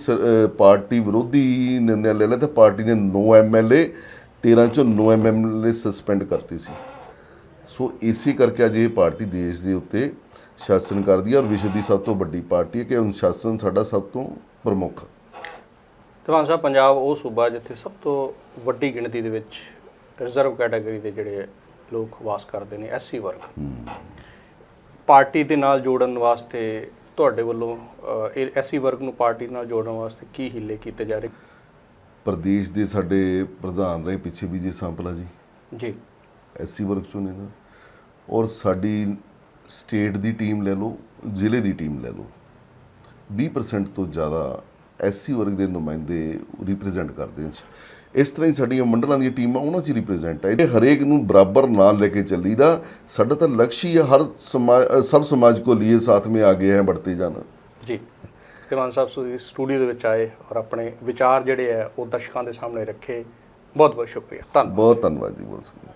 ਪਾਰਟੀ ਵਿਰੋਧੀ ਨਿਰਣੈ ਲੈ ਲਿਆ ਤੇ ਪਾਰਟੀ ਨੇ 9 ਐਮਐਲਏ 13 ਚੋਂ 9 ਐਮਐਲਏ ਸਸਪੈਂਡ ਕਰਤੇ ਸੀ। ਸੋ ਇਸੇ ਕਰਕੇ ਅੱਜ ਇਹ ਪਾਰਟੀ ਦੇਸ਼ ਦੇ ਉੱਤੇ ਸ਼ਾਸਨ ਕਰਦੀ ਹੈ ਔਰ ਵਿਸ਼ਵ ਦੀ ਸਭ ਤੋਂ ਵੱਡੀ ਪਾਰਟੀ ਹੈ ਕਿ ਅਨੁਸ਼ਾਸਨ ਸਾਡਾ ਸਭ ਤੋਂ ਪ੍ਰਮੁੱਖ ਤੇ ਮਾਨ ਸਾਹਿਬ ਪੰਜਾਬ ਉਹ ਸੂਬਾ ਜਿੱਥੇ ਸਭ ਤੋਂ ਵੱਡੀ ਗਿਣਤੀ ਦੇ ਵਿੱਚ ਰਿਜ਼ਰਵ ਕੈਟਾਗਰੀ ਦੇ ਜਿਹੜੇ ਲੋਕ ਵਾਸ ਕਰਦੇ ਨੇ ਐਸਸੀ ਵਰਗ। ਪਾਰਟੀ ਦੇ ਨਾਲ ਜੋੜਨ ਵਾਸਤੇ ਤੁਹਾਡੇ ਵੱਲੋਂ ਐਸਸੀ ਵਰਗ ਨੂੰ ਪਾਰਟੀ ਨਾਲ ਜੋੜਨ ਵਾਸਤੇ ਕੀ ਹੀਲੇ ਕੀਤੇ ਜਾ ਰਹੇ? ਪ੍ਰਦੇਸ਼ ਦੇ ਸਾਡੇ ਪ੍ਰਧਾਨ ਰਹੇ ਪਿੱਛੇ ਵੀ ਜੀ ਸੰਪਲਾ ਜੀ। ਜੀ। ਐਸਸੀ ਵਰਗ ਚੋਂ ਨੇ ਨਾ। ਔਰ ਸਾਡੀ ਸਟੇਟ ਦੀ ਟੀਮ ਲੈ ਲਓ ਜ਼ਿਲ੍ਹੇ ਦੀ ਟੀਮ ਲੈ ਲਓ। 20% ਤੋਂ ਜ਼ਿਆਦਾ ਐਸਸੀ ਵਰਗ ਦੇ ਨੁਮਾਇੰਦੇ ਰਿਪਰੈਜ਼ੈਂਟ ਕਰਦੇ ਨੇ ਇਸ ਤਰ੍ਹਾਂ ਹੀ ਸਾਡੀਆਂ ਮੰਡਲਾਂ ਦੀਆਂ ਟੀਮਾਂ ਉਹਨਾਂ 'ਚ ਰਿਪਰੈਜ਼ੈਂਟ ਹੈ ਇਹ ਹਰੇਕ ਨੂੰ ਬਰਾਬਰ ਨਾਲ ਲੈ ਕੇ ਚੱਲੀਦਾ। ਸਾਡਾ ਤਾਂ ਲਕਸ਼ ਹੀ ਹੈ ਹਰ ਸਮਾਜ ਸਭ ਸਮਾਜ ਕੋ ਲਈ ਸਾਥ ਮੇ ਆਗੇ ਹੈ ਬੜਤੇ ਜਾਣਾ। ਜੀ। ਕਿਮਾਨ ਸਾਹਿਬ ਤੁਸੀਂ ਸਟੂਡੀਓ ਦੇ ਵਿੱਚ ਆਏ ਔਰ ਆਪਣੇ ਵਿਚਾਰ ਜਿਹੜੇ ਹੈ ਉਹ ਦਰਸ਼ਕਾਂ ਦੇ ਸਾਹਮਣੇ ਰੱਖੇ। ਬਹੁਤ ਬਹੁਤ ਸ਼ੁਕਰੀਆ। ਧੰਨਵਾਦ। ਬਹੁਤ ਧੰਨਵਾਦ ਜੀ ਬਹੁਤ ਸ਼ੁਕਰੀਆ।